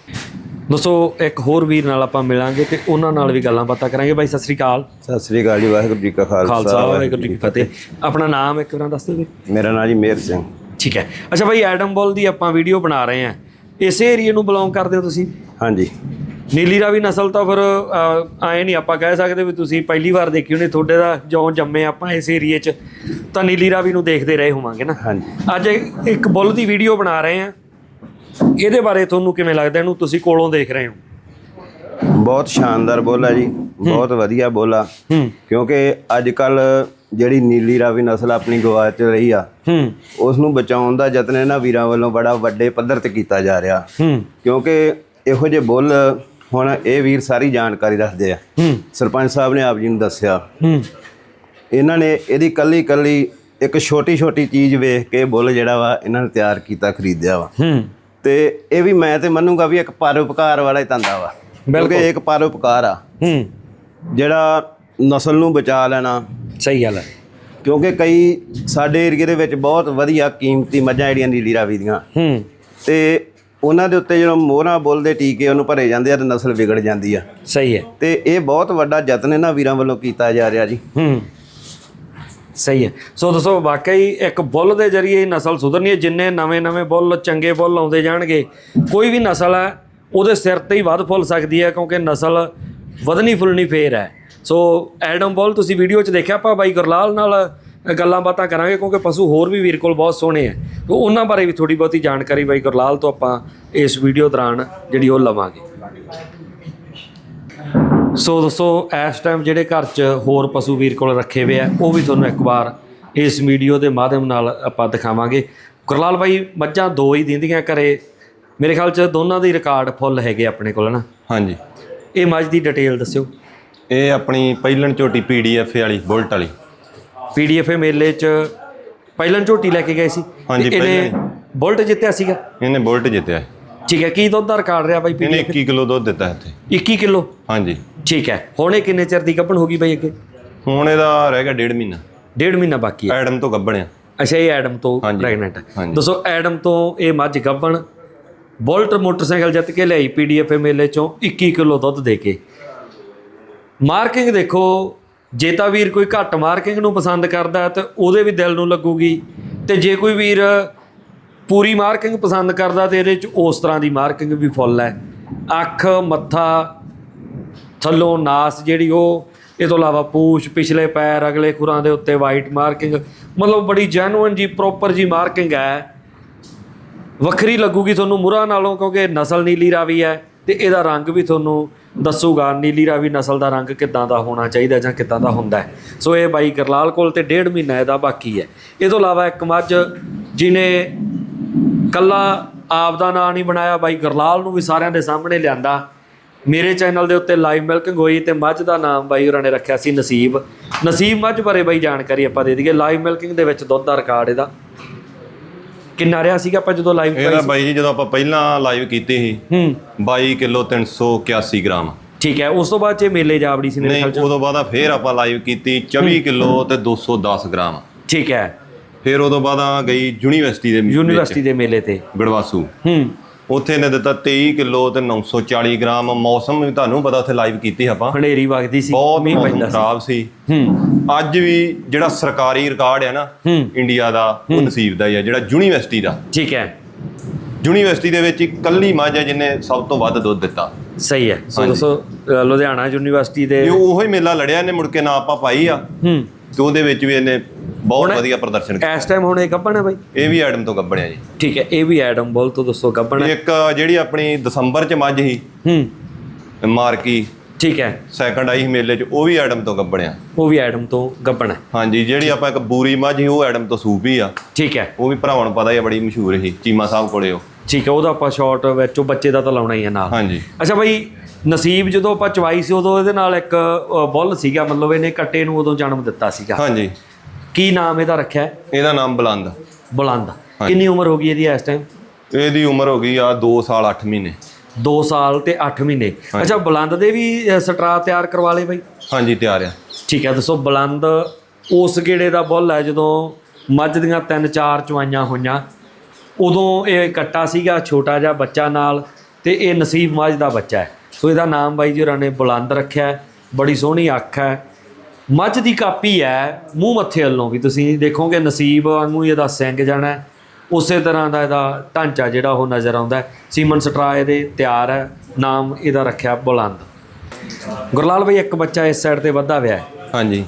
ਦੋਸਤੋ ਇੱਕ ਹੋਰ ਵੀਰ ਨਾਲ ਆਪਾਂ ਮਿਲਾਂਗੇ ਤੇ ਉਹਨਾਂ ਨਾਲ ਵੀ ਗੱਲਾਂ ਬਾਤਾਂ ਕਰਾਂਗੇ। ਬਾਈ ਸਤਿ ਸ੍ਰੀ ਅਕਾਲ। ਸਤਿ ਸ੍ਰੀ ਅਕਾਲ ਜੀ ਵਾਹਿਗੁਰੂ ਜੀ ਕਾ ਖਾਲਸਾ ਖਾਲਸਾ ਵਾਹਿਗੁਰੂ ਜੀ ਕੀ ਫਤਿਹ। ਆਪਣਾ ਨਾਮ ਇੱਕ ਵਾਰ ਦੱਸ ਦਿਓ ਮੇਰਾ ਨਾਮ ਜੀ ਮੇਰ ਸਿੰਘ। ਠੀਕ ਹੈ। ਅੱਛਾ ਬਾਈ ਐਡਮ ਬੁੱਲ ਦੀ ਆਪਾਂ ਵੀਡੀਓ ਬਣਾ ਰਹੇ ਹਾਂ। ਇਸੇ ਏਰੀਏ ਨੂੰ ਬਿਲੋਂਗ ਕਰਦੇ ਹੋ ਤੁਸੀਂ? ਹਾਂਜੀ। ਨੀਲੀ ਰਾਵੀ ਨਸਲ ਤਾਂ ਫਿਰ ਆਏ ਨਹੀਂ ਆਪਾਂ ਕਹਿ ਸਕਦੇ ਵੀ ਤੁਸੀਂ ਪਹਿਲੀ ਵਾਰ ਦੇਖੀ ਹੋਣੀ ਤੁਹਾਡੇ ਦਾ ਜਿਉਂ ਜੰਮੇ ਆਪਾਂ ਇਸ ਏਰੀਏ 'ਚ ਤਾਂ ਨੀਲੀ ਰਾਵੀ ਨੂੰ ਦੇਖਦੇ ਰਹੇ ਹੋਵਾਂਗੇ ਨਾ। ਹਾਂਜੀ। ਅੱਜ ਇੱਕ- ਬੁੱਲ ਦੀ ਵੀਡੀਓ ਬਣਾ ਰਹੇ ਆ ਇਹਦੇ ਬਾਰੇ ਤੁਹਾਨੂੰ ਕਿਵੇਂ ਲੱਗਦਾ ਇਹਨੂੰ ਤੁਸੀਂ ਕੋਲੋਂ ਦੇਖ ਰਹੇ ਹੋ? ਬਹੁਤ ਸ਼ਾਨਦਾਰ ਬੋਲਾ ਜੀ। ਬਹੁਤ ਵਧੀਆ ਬੋਲਾ ਕਿਉਂਕਿ ਅੱਜ ਕੱਲ ਜਿਹੜੀ ਨੀਲੀ ਰਾਵੀ ਨਸਲ ਆਪਣੀ ਗਵਾਚ ਰਹੀ ਆ ਹੂੰ। ਉਸ ਨੂੰ ਬਚਾਉਣ ਦਾ ਯਤਨ ਇਹਨਾਂ ਵੀਰਾਂ ਵੱਲੋਂ ਬੜਾ ਵੱਡੇ ਪੱਧਰ ਤੇ ਕੀਤਾ ਜਾ ਰਿਹਾ। ਹੂੰ। ਕਿਉਂਕਿ ਇਹੋ ਜਿਹੇ ਬੁੱਲ ਹੁਣ ਇਹ ਵੀਰ ਸਾਰੀ ਜਾਣਕਾਰੀ ਰੱਖਦੇ ਆ। ਹੂੰ। ਸਰਪੰਚ ਸਾਹਿਬ ਨੇ ਆਪ ਜੀ ਨੂੰ ਦੱਸਿਆ। ਹੂੰ। ਇਹਨਾਂ ਨੇ ਇਹਦੀ ਕੱਲੀ ਕੱਲੀ ਇੱਕ ਛੋਟੀ ਛੋਟੀ ਚੀਜ਼ ਵੇਖ ਕੇ ਬੁੱਲ ਜਿਹੜਾ ਵਾ ਇਹਨਾਂ ਨੇ ਤਿਆਰ ਕੀਤਾ ਖਰੀਦਿਆ ਵਾ। ਹੂੰ। ਤੇ ਇਹ ਵੀ ਮੈਂ ਤੇ ਮੰਨੂਗਾ ਵੀ ਇੱਕ ਪਰਉਪਕਾਰ ਵਾਲਾ ਹੀ ਧੰਦਾ ਵਾ। ਇਹ ਇੱਕ ਪਰਉਪਕਾਰ ਆ। ਹੂੰ। ਜਿਹੜਾ ਨਸਲ ਨੂੰ ਬਚਾ ਲੈਣਾ ਸਹੀ ਗੱਲ ਹੈ। ਕਿਉਂਕਿ ਕਈ ਸਾਡੇ ਏਰੀਏ ਦੇ ਵਿੱਚ ਬਹੁਤ ਵਧੀਆ ਕੀਮਤੀ ਮੱਝਾਂ ਜਿਹੜੀਆਂ ਨੀਲੀ ਰਾਵੀ ਦੀਆਂ। ਹੂੰ। ਤੇ ਉਹਨਾਂ ਦੇ ਉੱਤੇ ਜਦੋਂ ਮੋਹਰਾਂ ਬੁੱਲ ਦੇ ਟੀਕੇ ਉਹਨੂੰ ਭਰੇ ਜਾਂਦੇ ਆ ਤੇ ਨਸਲ ਵਿਗੜ ਜਾਂਦੀ ਆ। ਸਹੀ ਹੈ। ਤੇ ਇਹ ਬਹੁਤ ਵੱਡਾ ਯਤਨ ਇਹਨਾਂ ਵੀਰਾਂ ਵੱਲੋਂ ਕੀਤਾ ਜਾ ਰਿਹਾ ਜੀ। ਹੂੰ। ਸਹੀ ਹੈ। ਸੋ ਦੱਸੋ ਵਾਕਈ ਇੱਕ ਬੁੱਲ ਦੇ ਜ਼ਰੀਏ ਨਸਲ ਸੁਧਰਨੀ ਹੈ ਜਿੰਨੇ ਨਵੇਂ-ਨਵੇਂ ਬੁੱਲ ਚੰਗੇ ਬੁੱਲ ਆਉਂਦੇ ਜਾਣਗੇ ਕੋਈ ਵੀ ਨਸਲ ਹੈ ਉਹਦੇ ਸਿਰ ਤੇ ਹੀ ਵੱਧ ਫੁੱਲ ਸਕਦੀ ਹੈ ਕਿਉਂਕਿ ਨਸਲ ਵਧਣੀ ਫੁੱਲਣੀ ਫੇਰ ਹੈ। ਸੋ ਐਡਮ ਬੁੱਲ ਤੁਸੀਂ ਵੀਡੀਓ 'ਚ ਦੇਖਿਆ ਆਪਾਂ ਬਾਈ ਗੁਰਲਾਲ ਨਾਲ ਗੱਲਾਂ ਬਾਤਾਂ ਕਰਾਂਗੇ ਕਿਉਂਕਿ ਪਸ਼ੂ ਹੋਰ ਵੀ ਵੀਰ ਕੋਲ ਬਹੁਤ ਸੋਹਣੇ ਆ। ਤੇ ਉਹਨਾਂ ਬਾਰੇ ਵੀ ਥੋੜੀ ਬਹੁਤੀ ਜਾਣਕਾਰੀ ਬਾਈ ਗੁਰਲਾਲ ਤੋਂ ਆਪਾਂ ਇਸ ਵੀਡੀਓ ਦੌਰਾਨ ਜਿਹੜੀ ਉਹ ਲਵਾਂਗੇ। ਸੋ ਦੋਸਤੋ ਇਸ ਟਾਈਮ ਜਿਹੜੇ ਘਰ 'ਚ ਹੋਰ ਪਸ਼ੂ ਵੀਰ ਕੋਲ ਰੱਖੇ ਹੋਏ ਆ ਉਹ ਵੀ ਤੁਹਾਨੂੰ ਇੱਕ ਵਾਰ ਇਸ ਵੀਡੀਓ ਦੇ ਮਾਧਿਅਮ ਨਾਲ ਆਪਾਂ ਦਿਖਾਵਾਂਗੇ। ਗੁਰਲਾਲ ਬਾਈ ਮੱਝਾਂ ਦੋ ਹੀ ਦਿੰਦੀਆਂ ਘਰੇ। ਮੇਰੇ ਖਿਆਲ 'ਚ ਦੋਨਾਂ ਦੇ ਰਿਕਾਰਡ ਫੁੱਲ ਹੈਗੇ ਆਪਣੇ ਕੋਲ ਨਾ? ਹਾਂਜੀ। ਇਹ ਮੱਝ ਦੀ ਡਿਟੇਲ ਦੱਸਿਓ। ਇਹ ਆਪਣੀ ਪਹਿਲਣ ਝੋਟੀ ਪੀਡੀਐਫ ਵਾਲੀ ਬੁਲਟ ਵਾਲੀ। ਪੀਡੀਐਫ ਮੇਲੇ 'ਚ ਪਹਿਲਾਂ ਝੋਟੀ ਲੈ ਕੇ ਗਏ ਸੀ। ਹਾਂਜੀ, ਤੇ ਇਹਨੇ ਪਹਿਲਾਂ ਬੁਲਟ ਜਿੱਤਿਆ ਸੀਗਾ? ਇਹਨੇ ਬੁਲਟ ਜਿੱਤਿਆ। ਹੈ। ਠੀਕ ਹੈ ਕੀ ਦੁੱਧ ਦਾ ਰਿਕਾਰਡ ਰਿਹਾ ਬਾਈ ਇਹਨੇ ਪੀਡੀਐਫ 21 ਕਿਲੋ ਦੁੱਧ ਦਿੱਤਾ ਇੱਥੇ। 21 ਕਿਲੋ? ਹਾਂਜੀ। ਠੀਕ ਹੈ ਹੁਣ ਇਹ ਕਿੰਨੇ ਚਿਰ ਦੀ ਗੱਭਣ ਹੋ ਗਈ ਬਾਈ ਅੱਗੇ? ਹੁਣ ਇਹਦਾ ਰਹਿ ਗਿਆ ਡੇਢ ਮਹੀਨਾ। ਡੇਢ ਮਹੀਨਾ ਬਾਕੀ ਹੈ। ਐਡਮ ਤੋਂ ਗੱਬਣਿਆ ਅੱਛਾ ਇਹ ਐਡਮ ਤੋਂ ਹਾਂਜੀ, ਪ੍ਰੈਗਨੈਂਟ ਹੈ। ਹਾਂਜੀ। ਦੱਸੋ ਐਡਮ ਤੋਂ ਇਹ ਮੱਝ ਗੱਭਣ ਬੁਲਟ ਮੋਟਰਸਾਈਕਲ ਜਿੱਤ ਕੇ ਲਿਆਈ ਪੀਡੀਐਫ ਮੇਲੇ ਚੋਂ 21 ਕਿਲੋ ਦੁੱਧ ਦੇ ਕੇ। ਮਾਰਕਿੰਗ ਦੇਖੋ, ਜੇ ਤਾਂ ਵੀਰ ਕੋਈ ਘੱਟ ਮਾਰਕਿੰਗ ਨੂੰ ਪਸੰਦ ਕਰਦਾ ਤਾਂ ਉਹਦੇ ਵੀ ਦਿਲ ਨੂੰ ਲੱਗੂਗੀ। ਤੇ ਜੇ ਕੋਈ ਵੀਰ ਪੂਰੀ ਮਾਰਕਿੰਗ ਪਸੰਦ ਕਰਦਾ, ਤੇ ਇਹਦੇ ਚ ਉਸ ਤਰ੍ਹਾਂ ਦੀ ਮਾਰਕਿੰਗ ਵੀ ਫੁੱਲ ਹੈ। ਅੱਖ, ਮੱਥਾ, ਥੱਲੋਂ ਨਾਸ ਜਿਹੜੀ ਉਹ, ਇਹ ਤੋਂ ਇਲਾਵਾ ਪੂਛ, ਪਿਛਲੇ ਪੈਰ, ਅਗਲੇ ਖੁਰਾਂ ਦੇ ਉੱਤੇ ਵਾਈਟ ਮਾਰਕਿੰਗ ਮਤਲਬ ਬੜੀ ਜੈਨੂਇਨ ਜੀ ਪ੍ਰੋਪਰ ਜੀ ਮਾਰਕਿੰਗ ਹੈ। ਵੱਖਰੀ ਲੱਗੂਗੀ ਤੁਹਾਨੂੰ ਮੁਰਾ ਨਾਲੋਂ, ਕਿਉਂਕਿ ਨਸਲ ਨੀਲੀ ਰਾਵੀ ਹੈ, ਤੇ ਇਹਦਾ ਰੰਗ ਵੀ ਤੁਹਾਨੂੰ ਦੱਸੂਗਾ, ਨੀਲੀ ਰਾਵੀ ਨਸਲ ਦਾ ਰੰਗ ਕਿੱਦਾਂ ਦਾ ਹੋਣਾ ਚਾਹੀਦਾ ਜਾਂ ਕਿੱਦਾਂ ਦਾ ਹੁੰਦਾ ਹੈ। ਸੋ ਇਹ ਬਾਈ ਗਰਲਾਲ ਕੋਲ ਤੇ ਡੇਢ ਮਹੀਨਾ ਇਹਦਾ ਬਾਕੀ ਹੈ। ਇਹ ਤੋਂ ਇਲਾਵਾ ਇੱਕ ਮੱਝ ਜਿਨੇ ਕੱਲਾ ਆਪ ਦਾ ਨਾਂ ਨਹੀਂ ਬਣਾਇਆ, ਬਾਈ ਗਰਲਾਲ ਨੂੰ ਵੀ ਸਾਰਿਆਂ ਦੇ ਸਾਹਮਣੇ ਲਿਆਂਦਾ। ਮੇਰੇ ਚੈਨਲ ਦੇ ਉੱਤੇ ਲਾਈਵ ਮਿਲਕਿੰਗ ਹੋਈ ਤੇ ਮੱਝ ਦਾ ਨਾਮ ਬਾਈ ਹੋਰਾਂ ਨੇ ਰੱਖਿਆ ਸੀ ਨਸੀਬ। ਨਸੀਬ ਮੱਝ ਬਾਰੇ ਬਾਈ ਜਾਣਕਾਰੀ ਆਪਾਂ ਦੇ ਦਈਏ। ਲਾਈਵ ਮਿਲਕਿੰਗ ਦੇ ਵਿੱਚ ਦੁੱਧ ਦਾ ਰਿਕਾਰਡ ਇਹਦਾ। ਕਿੰਨਾ ਰਿਹਾ ਸੀਗਾ ਆਪਾਂ ਜਦੋਂ ਲਾਈਵ ਇਹਦਾ ਬਾਈ ਜੀ ਜਦੋਂ ਆਪਾਂ ਪਹਿਲਾਂ ਲਾਈਵ ਕੀਤੀ ਸੀ ਹੂੰ। 22 ਕਿਲੋ 381 ਗ੍ਰਾਮ। ਠੀਕ ਹੈ ਉਸ ਤੋਂ ਬਾਅਦ ਚ ਇਹ ਮੇਲੇ ਜਾਵੜੀ ਸੀ ਮੇਰੇ ਨਹੀਂ ਖਿਆਲ ਚ? ਉਦੋਂ ਬਾਅਦ ਫੇਰ ਆਪਾਂ ਲਾਈਵ ਕੀਤੀ 24 ਕਿਲੋ ਤੇ 210 ਗ੍ਰਾਮ। ਠੀਕ ਹੈ। ਫਿਰ ਉਦੋਂ ਬਾਅਦ ਆ ਗਈ ਯੂਨੀਵਰਸਿਟੀ ਦੇ ਵਿੱਚ, ਯੂਨੀਵਰਸਿਟੀ ਦੇ ਮੇਲੇ ਤੇ। ਗੜਵਾਸੂ ਹੂੰ। ਉੱਥੇ ਨੇ ਦਿੱਤਾ 23 ਕਿਲੋ ਤੇ 940 ਗ੍ਰਾਮ। ਮੌਸਮ ਵੀ ਤੁਹਾਨੂੰ ਪਤਾ ਉੱਥੇ ਲਾਈਵ ਕੀਤੀ ਆਪਾਂ। ਹਨੇਰੀ ਵਗਦੀ ਸੀ ਬਹੁਤ ਮੀਂਹ ਪੈਂਦਾ ਸੀ। ਖਰਾਬ ਸੀ। ਹੂੰ। ਅੱਜ ਵੀ ਜਿਹੜਾ ਸਰਕਾਰੀ ਰਿਕਾਰਡ ਹੈ ਨਾ ਹੂੰ। ਇੰਡੀਆ ਦਾ ਉਹ ਨਸੀਬ ਦਾ ਹੀ ਹੈ ਜਿਹੜਾ ਯੂਨੀਵਰਸਿਟੀ ਦਾ। ਠੀਕ ਹੈ। ਯੂਨੀਵਰਸਿਟੀ ਦੇ ਵਿੱਚ ਇਕੱਲੀ ਮੱਝ ਹੈ ਜਿਹਨੇ ਸਭ ਤੋਂ ਵੱਧ ਦੁੱਧ ਦਿੱਤਾ। ਸਹੀ ਹੈ। ਸੋ। ਦੋਸਤੋ ਲੁਧਿਆਣਾ ਯੂਨੀਵਰਸਿਟੀ ਦੇ ਇਹ ਉਹੀ ਮੇਲਾ ਲੜਿਆ ਇਹਨੇ ਮੁੜ ਕੇ ਨਾ ਆਪਾਂ ਪਾਈ ਆ। ਹੂੰ। ਤੇ ਉਹਦੇ ਵਿੱਚ ਵੀ ਇਹਨੇ ਬਹੁਤ ਵਧੀਆ ਪ੍ਰਦਰਸ਼ਨ ਕੀਤਾ। ਇਸ ਟਾਈਮ ਹੁਣ ਇਹ ਗੱਭਣ ਹੈ ਬਾਈ? ਇਹ ਵੀ ਐਡਮ ਤੋਂ ਗੱਬਣਿਆ ਜੀ। ਠੀਕ ਹੈ ਇਹ ਵੀ ਐਡਮ ਬੋਲ ਤੋਂ ਦੱਸੋ ਗੱਭਣ ਹੈ। ਇੱਕ ਜਿਹੜੀ ਆਪਣੀ ਦਸੰਬਰ ਚ ਮੱਝ ਸੀ ਹੂੰ। ਮਾਰਕੀ ਠੀਕ ਹੈ। ਸੈਕੰਡ ਆਈ ਮੇਲੇ ਚ ਉਹ ਵੀ ਐਡਮ ਤੋਂ ਗੱਬਣਿਆ ਉਹ ਵੀ ਐਡਮ ਤੋਂ ਗੱਭਣ ਹੈ। ਹਾਂਜੀ ਜਿਹੜੀ ਆਪਾਂ ਇੱਕ ਬੂਰੀ ਮੱਝ ਸੀ ਉਹ ਐਡਮ ਤੋਂ ਸੂਪੀ ਆ। ਠੀਕ ਹੈ। ਉਹ ਵੀ ਭਰਾਵਾਂ ਨੂੰ ਪਤਾ ਹੀ ਆ ਬੜੀ ਮਸ਼ਹੂਰ ਸੀ ਚੀਮਾ ਸਾਹਿਬ ਕੋਲੇ ਉਹ। ਠੀਕ ਹੈ ਉਹਦਾ ਆਪਾਂ ਸ਼ਾਰਟ ਵਿੱਚ ਉਹ ਬੱਚੇ ਦਾ ਤਾਂ ਲਾਉਣਾ ਹੀ ਹੈ ਨਾਲ। ਹਾਂਜੀ। ਅੱਛਾ ਬਾਈ ਨਸੀਬ ਜਦੋਂ ਆਪਾਂ ਚਵਾਈ ਸੀ ਉਦੋਂ ਇਹਦੇ ਨਾਲ ਇੱਕ ਬੁੱਲ ਸੀਗਾ ਮਤਲਬ ਇਹਨੇ ਕੱਟੇ ਨੂੰ ਉਦੋਂ ਜਨਮ ਦਿੱਤਾ ਸੀਗਾ। ਹਾਂਜੀ। ਕੀ ਨਾਮ ਇਹਦਾ ਰੱਖਿਆ ਹੈ? ਇਹਦਾ ਨਾਮ ਬਲੰਦ। ਬੁਲੰਦ। ਕਿੰਨੀ ਉਮਰ ਹੋ ਗਈ ਇਹਦੀ ਇਸ ਟਾਈਮ ਇਹਦੀ ਉਮਰ ਹੋ ਗਈ ਆ 2 ਸਾਲ 8 ਮਹੀਨੇ। 2 ਸਾਲ ਤੇ 8 ਮਹੀਨੇ। ਅੱਛਾ ਬੁਲੰਦ ਦੇ ਵੀ ਅ, ਸਟਰਾ ਤਿਆਰ ਕਰਵਾ ਲਏ ਬਾਈ? ਹਾਂਜੀ ਤਿਆਰ ਆ। ਠੀਕ ਹੈ ਦੱਸੋ ਬੁਲੰਦ ਉਸ ਗੇੜੇ ਦਾ ਬੁੱਲ ਹੈ ਜਦੋਂ ਮੱਝ ਦੀਆਂ ਤਿੰਨ ਚਾਰ ਚਵਾਈਆਂ ਹੋਈਆਂ ਉਦੋਂ ਇਹ ਕੱਟਾ ਸੀਗਾ ਛੋਟਾ ਜਿਹਾ ਬੱਚਾ ਨਾਲ ਤੇ ਇਹ ਨਸੀਬ ਮੱਝ ਦਾ ਬੱਚਾ ਹੈ। ਸੋ ਇਹਦਾ ਨਾਮ ਬਾਈ ਜੀ ਹੋਰਾਂ ਨੇ ਬੁਲੰਦ ਰੱਖਿਆ ਹੈ। ਬੜੀ ਸੋਹਣੀ ਅੱਖ ਹੈ। ਮੱਝ ਦੀ ਕਾਪੀ ਹੈ ਮੂੰਹ ਮੱਥੇ ਵੱਲੋਂ ਵੀ। ਤੁਸੀਂ ਦੇਖੋਗੇ ਨਸੀਬ ਵਾਂਗੂ ਹੀ ਇਹਦਾ ਸਿੰਘ ਜਾਣਾ ਹੈ। ਉਸੇ ਤਰ੍ਹਾਂ ਦਾ ਇਹਦਾ ਢਾਂਚਾ ਜਿਹੜਾ ਉਹ ਨਜ਼ਰ ਆਉਂਦਾ ਹੈ। ਸੀਮਨ ਸਟਰਾ ਇਹਦੇ ਤਿਆਰ ਹੈ। ਨਾਮ ਇਹਦਾ ਰੱਖਿਆ ਬੁਲੰਦ। ਗੁਰਲਾਲ ਭਾਈ ਇੱਕ ਬੱਚਾ ਇਸ ਸਾਈਡ ਤੇ ਵੱਧਾ ਹੋਇਆ ਹੈ। ਹਾਂਜੀ।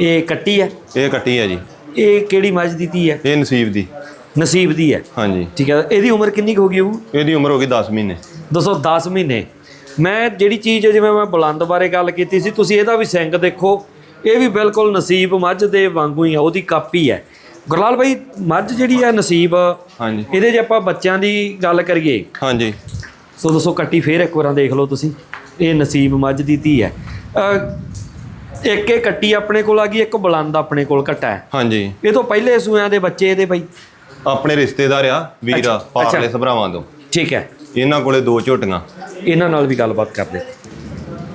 ਇਹ ਕੱਟੀ ਹੈ? ਇਹ ਕੱਟੀ ਆ ਜੀ। ਇਹ ਕਿਹੜੀ ਮੱਝ ਦੀ ਧੀ ਹੈ? ਇਹ ਨਸੀਬ ਦੀ। ਨਸੀਬ ਦੀ ਹੈ। ਹਾਂਜੀ। ਠੀਕ ਹੈ। ਇਹਦੀ ਉਮਰ ਕਿੰਨੀ ਕੁ ਹੋ ਗਈ ਉਹ ਇਹਦੀ ਉਮਰ ਹੋ ਗਈ 10 ਮਹੀਨੇ। ਦੱਸੋ 10 ਮਹੀਨੇ। ਮੈਂ ਜਿਹੜੀ ਚੀਜ਼ ਜਿਵੇਂ ਮੈਂ ਬੁਲੰਦ ਬਾਰੇ ਗੱਲ ਕੀਤੀ ਸੀ ਤੁਸੀਂ ਇਹਦਾ ਵੀ ਸਿੰਘ ਦੇਖੋ। ਇਹ ਵੀ ਬਿਲਕੁਲ ਨਸੀਬ ਮੱਝ ਦੇ ਵਾਂਗੂ ਹੀ ਆ ਉਹਦੀ ਕਾਪੀ ਹੈ। ਗੁਰਲਾਲ ਭਾਈ ਮੱਝ ਜਿਹੜੀ ਆ ਨਸੀਬ ਹਾਂਜੀ। ਇਹਦੇ ਜੇ ਆਪਾਂ ਬੱਚਿਆਂ ਦੀ ਗੱਲ ਕਰੀਏ। ਹਾਂਜੀ। ਸੋ ਦੱਸੋ ਕੱਟੀ ਫੇਰ ਇੱਕ ਵਾਰਾਂ ਦੇਖ ਲਓ ਤੁਸੀਂ ਇਹ ਨਸੀਬ ਮੱਝ ਦੀ ਧੀ ਹੈ। ਇੱਕ ਇਹ ਕੱਟੀ ਆਪਣੇ ਕੋਲ ਆ ਗਈ ਇੱਕ ਬੁਲੰਦ ਆਪਣੇ ਕੋਲ ਕੱਟਾ ਹੈ। ਹਾਂਜੀ। ਇਹ ਤੋਂ ਪਹਿਲੇ ਸੂਆਂ ਦੇ ਬੱਚੇ ਇਹਦੇ ਭਾਈ ਆਪਣੇ ਰਿਸ਼ਤੇਦਾਰ ਆ ਵੀਰ ਪਾਰਲੇ ਸਭਰਾਵਾਂ ਤੋਂ। ਠੀਕ ਹੈ। ਇਹਨਾਂ ਕੋਲੇ ਦੋ ਝੋਟੀਆਂ। ਇਹਨਾਂ ਨਾਲ ਵੀ ਗੱਲਬਾਤ ਕਰਦੇ।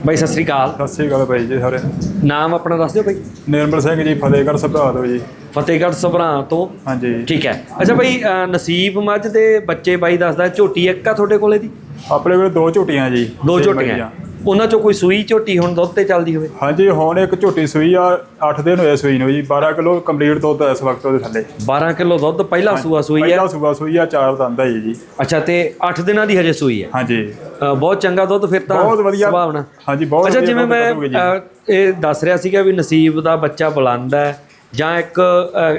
ਬਾਈ ਸਤਿ ਸ੍ਰੀ ਅਕਾਲ। ਸਤਿ ਸ੍ਰੀ ਅਕਾਲ ਭਾਈ ਜੀ ਸਾਰੇ। ਨਾਮ ਆਪਣਾ ਦੱਸ ਦਿਓ ਬਾਈ। ਨਿਰਮਲ ਸਿੰਘ ਜੀ ਫਤਿਹਗੜ੍ਹ ਸਭਰਾ ਤੋਂ ਜੀ। ਫਤਿਹਗੜ੍ਹ ਸਭਰਾਂ ਤੋਂ? ਹਾਂਜੀ। ਠੀਕ ਹੈ। ਅੱਛਾ ਬਾਈ ਨਸੀਬ ਮੱਝ ਦੇ ਬੱਚੇ ਬਾਈ ਦੱਸਦਾ ਝੋਟੀ ਇੱਕ ਆ ਤੁਹਾਡੇ ਕੋਲੇ ਦੀ? ਆਪਣੇ ਕੋਲ ਦੋ ਝੋਟੀਆਂ ਜੀ ਦੋ ਝੋਟੀਆਂ। ਉਹਨਾਂ ਚੋਂ ਕੋਈ ਸੂਈ ਝੋਟੀ ਹੁਣ ਦੁੱਧ ਤੇ ਚੱਲਦੀ ਹੋਵੇ? ਹਾਂਜੀ ਹੁਣ ਇੱਕ ਝੋਟੀ ਸੂਈ ਆ 8 ਦਿਨ ਹੋਏ ਸੂਈ ਨੂੰ ਜੀ। 12 ਕਿਲੋ ਕੰਪਲੀਟ ਦੁੱਧ ਇਸ ਵਕਤ ਉਹਦੇ ਥੱਲੇ। 12 ਕਿਲੋ ਦੁੱਧ ਪਹਿਲਾ ਸੂਆ ਸੂਈ ਹੈ ਪਹਿਲਾ ਸੂਆ ਸੂਈ ਆ ਚਾਰ ਦੰਦ ਹੈ ਜੀ ਅੱਛਾ ਤੇ 8 ਦਿਨਾਂ ਦੀ ਹਜੇ ਸੂਈ ਹੈ ਹਾਂਜੀ। ਬਹੁਤ ਚੰਗਾ ਦੁੱਧ ਫਿਰ ਤਾਂ ਬਹੁਤ ਵਧੀਆ। ਸੁਭਾਵਨਾ। ਹਾਂਜੀ ਬਹੁਤ ਅੱਛਾ ਜਿਵੇਂ ਮੈਂ ਇਹ ਦੱਸ ਰਿਹਾ ਸੀਗਾ ਵੀ ਨਸੀਬ ਦਾ ਬੱਚਾ ਬੁਲੰਦ ਹੈ ਜਾਂ ਇੱਕ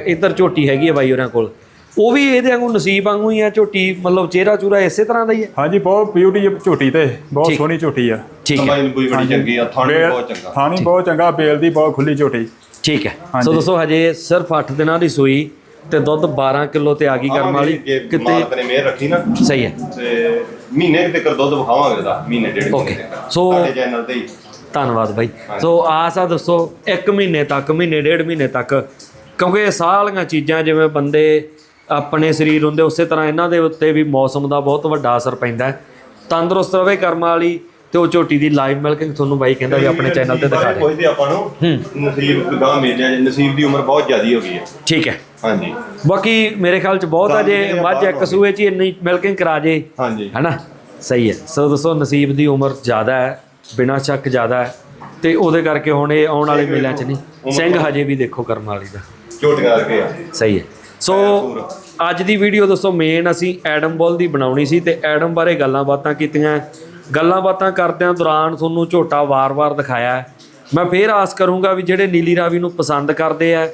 ਇੱਧਰ ਝੋਟੀ ਹੈਗੀ ਹੈ ਬਾਈ ਉਹਨਾਂ ਕੋਲ। ਉਹ ਵੀ ਇਹਦੇ ਵਾਂਗੂ ਨਸੀਬ ਵਾਂਗੂ ਹੀ ਆ ਝੋਟੀ ਮਤਲਬ ਚਿਹਰਾ ਚੂਰਾ ਇਸੇ ਤਰ੍ਹਾਂ ਦਾ ਹੀ ਹੈ ਹਾਂਜੀ ਬਹੁਤ ਬਿਊਟੀ ਝੋਟੀ ਤੇ ਬਹੁਤ। ਸੋਹਣੀ ਝੋਟੀ ਆ। ਠੀਕ ਹੈ। ਕੋਈ ਬੜੀ ਚੰਗੀ ਆ ਥਣ ਬਹੁਤ ਚੰਗਾ। ਥਾਣੀ ਬਹੁਤ ਚੰਗਾ ਬੇਲ ਦੀ ਬਹੁਤ ਖੁੱਲੀ ਝੋਟੀ। ਠੀਕ ਹੈ। ਸੋ ਦੋਸਤੋ ਹਜੇ ਸਿਰਫ 8 ਦਿਨਾਂ ਦੀ ਸੂਈ ਤੇ ਦੁੱਧ 12 ਕਿਲੋ ਤੇ ਆ ਗਈ ਕਰਮ ਵਾਲੀ। ਕਿਤੇ ਮਿਹਰ ਰੱਖੀ ਨਾ ਸਹੀ ਹੈ। ਤੇ ਮਹੀਨੇ ਤੱਕ ਦੁੱਧ ਵਿਖਾਵਾਂਗੇ ਉਹਦਾ ਮਹੀਨੇ ਡੇਢ. ਮਹੀਨੇ ਸੋ- ਸਾਡੇ ਚੈਨਲ ਤੇ ਹੀ। ਧੰਨਵਾਦ ਬਾਈ। ਸੋ ਆਸ ਆ ਦੱਸੋ 1 ਮਹੀਨੇ ਤੱਕ ਮਹੀਨੇ ਡੇਢ ਮਹੀਨੇ ਤੱਕ ਕਿਉਂਕਿ ਇਹ ਸਾਹ ਵਾਲੀਆਂ ਚੀਜ਼ਾਂ ਜਿਵੇਂ ਬੰਦੇ ਆਪਣੇ ਸਰੀਰ ਹੁੰਦੇ ਉਸੇ ਤਰ੍ਹਾਂ ਇਹਨਾਂ ਦੇ ਉੱਤੇ ਵੀ ਮੌਸਮ ਦਾ ਬਹੁਤ ਵੱਡਾ ਅਸਰ ਪੈਂਦਾ ਹੈ। ਤੰਦਰੁਸਤ ਰਵੇ ਕਰਮ ਵਾਲੀ ਤੇ ਉਹ ਝੋਟੀ ਦੀ ਲਾਈਵ ਮਿਲਕਿੰਗ ਤੁਹਾਨੂੰ ਬਾਈ ਕਹਿੰਦਾ ਵੀ ਆਪਣੇ ਚੈਨਲ ਤੇ ਦਿਖਾ ਦੇ। ਪੁੱਛਦੇ ਆਪਾਂ ਨੂੰ ਨਸੀਬ ਗਾਂ ਮੇਲਿਆਂ 'ਚ ਨਸੀਬ ਦੀ ਉਮਰ ਬਹੁਤ ਜ਼ਿਆਦੀ ਹੋ ਗਈ ਹੈ। ਠੀਕ ਹੈ। ਹਾਂਜੀ। ਬਾਕੀ ਮੇਰੇ ਖਿਆਲ ਚ ਬਹੁਤ ਆ ਜੇ ਮੱਝ ਇੱਕ ਸੂਏ ਚ ਹੀ ਇੰਨੀ ਮਿਲਕਿੰਗ ਕਰਾ ਜੇ ਹਾਂਜੀ। ਹੈਨਾ? ਸਹੀ ਹੈ। ਸੋ ਦੋਸਤੋ ਨਸੀਬ ਦੀ ਉਮਰ ਜ਼ਿਆਦਾ ਹੈ ਬਿਨਾਂ ਸ਼ੱਕ ਜ਼ਿਆਦਾ ਹੈ। ਤੇ ਉਹਦੇ ਕਰਕੇ ਹੁਣ ਇਹ ਆਉਣ ਵਾਲੇ ਮੇਲਿਆਂ 'ਚ ਨਹੀਂ। ਸਿੰਘ ਹਜੇ ਵੀ ਦੇਖੋ ਕਰਮ ਵਾਲੀ ਦਾ। ਝੋਟੀਆਂ ਕਰਕੇ ਆ। ਸਹੀ ਹੈ। ਸੋ ਅੱਜ ਦੀ ਵੀਡੀਓ ਦੋਸਤੋ ਮੇਨ ਅਸੀਂ ਐਡਮ ਬੋਲ ਦੀ ਬਣਾਉਣੀ ਸੀ ਤੇ ਐਡਮ ਬਾਰੇ ਗੱਲਾਂ ਬਾਤਾਂ ਕੀਤੀਆਂ ਗੱਲਾਂ ਬਾਤਾਂ ਕਰਦਿਆਂ ਦੌਰਾਨ ਤੁਹਾਨੂੰ ਝੋਟਾ ਵਾਰ-ਵਾਰ ਦਿਖਾਇਆ। ਮੈਂ ਫੇਰ ਆਸ ਕਰੂੰਗਾ ਵੀ ਜਿਹੜੇ ਨੀਲੀ ਰਾਵੀ ਨੂੰ ਪਸੰਦ ਕਰਦੇ ਆ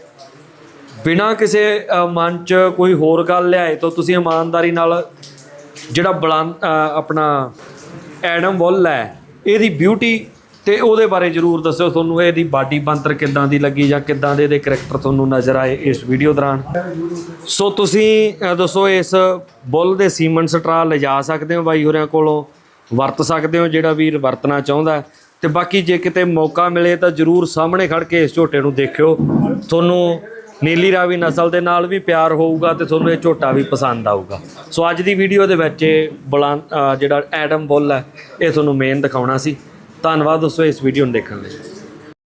ਬਿਨਾਂ ਕਿਸੇ ਮਨ 'ਚ ਕੋਈ ਹੋਰ ਗੱਲ ਲਿਆਏ ਤਾਂ ਤੁਸੀਂ ਇਮਾਨਦਾਰੀ ਨਾਲ ਜਿਹੜਾ ਬਲੰਦ ਅ, ਆਪਣਾ ਐਡਮ ਵੁੱਲ ਹੈ ਇਹਦੀ ਬਿਊਟੀ ਤੇ ਉਹਦੇ ਬਾਰੇ ਜਰੂਰ ਦੱਸਿਓ। ਤੁਹਾਨੂੰ ਇਹਦੀ ਬਾਡੀ ਬੰਤਰ ਕਿੱਦਾਂ ਦੀ ਲੱਗੀ ਜਾਂ ਕਿੱਦਾਂ ਦੇ ਇਹਦੇ ਕਰੈਕਟਰ ਤੁਹਾਨੂੰ ਨਜ਼ਰ ਆਏ ਇਸ ਵੀਡੀਓ ਦੌਰਾਨ? ਸੋ ਤੁਸੀਂ ਦੱਸੋ ਇਸ ਬੁੱਲ ਦੇ ਸੀਮਨ ਸਟਰਾ ਲਿਜਾ ਸਕਦੇ ਹੋ ਬਾਈ ਹੋਰਿਆਂ ਕੋਲੋਂ? ਵਰਤ ਸਕਦੇ ਹੋ ਜਿਹੜਾ ਵੀਰ ਵਰਤਣਾ ਚਾਹੁੰਦਾ ਹੈ। ਤੇ ਬਾਕੀ ਜੇ ਕਿਤੇ ਮੌਕਾ ਮਿਲੇ ਤਾਂ ਜਰੂਰ ਸਾਹਮਣੇ ਖੜ ਕੇ ਇਸ ਝੋਟੇ ਨੂੰ ਦੇਖਿਓ। ਤੁਹਾਨੂੰ ਨੀਲੀ ਰਾਵੀ ਨਸਲ ਦੇ ਨਾਲ ਵੀ ਪਿਆਰ ਹੋਊਗਾ ਤੇ ਤੁਹਾਨੂੰ ਇਹ ਝੋਟਾ ਵੀ ਪਸੰਦ ਆਊਗਾ। ਸੋ ਅੱਜ ਦੀ ਵੀਡੀਓ ਦੇ ਵਿੱਚ ਇਹ ਬੁਲੰਦ ਜਿਹੜਾ ਐਡਮ ਬੁੱਲ ਹੈ, ਇਹ ਤੁਹਾਨੂੰ ਮੇਨ ਦਿਖਾਉਣਾ ਸੀ। ਧੰਨਵਾਦ ਦੋਸਤੋ ਇਸ ਵੀਡੀਓ ਨੂੰ ਦੇਖਣ ਲਈ।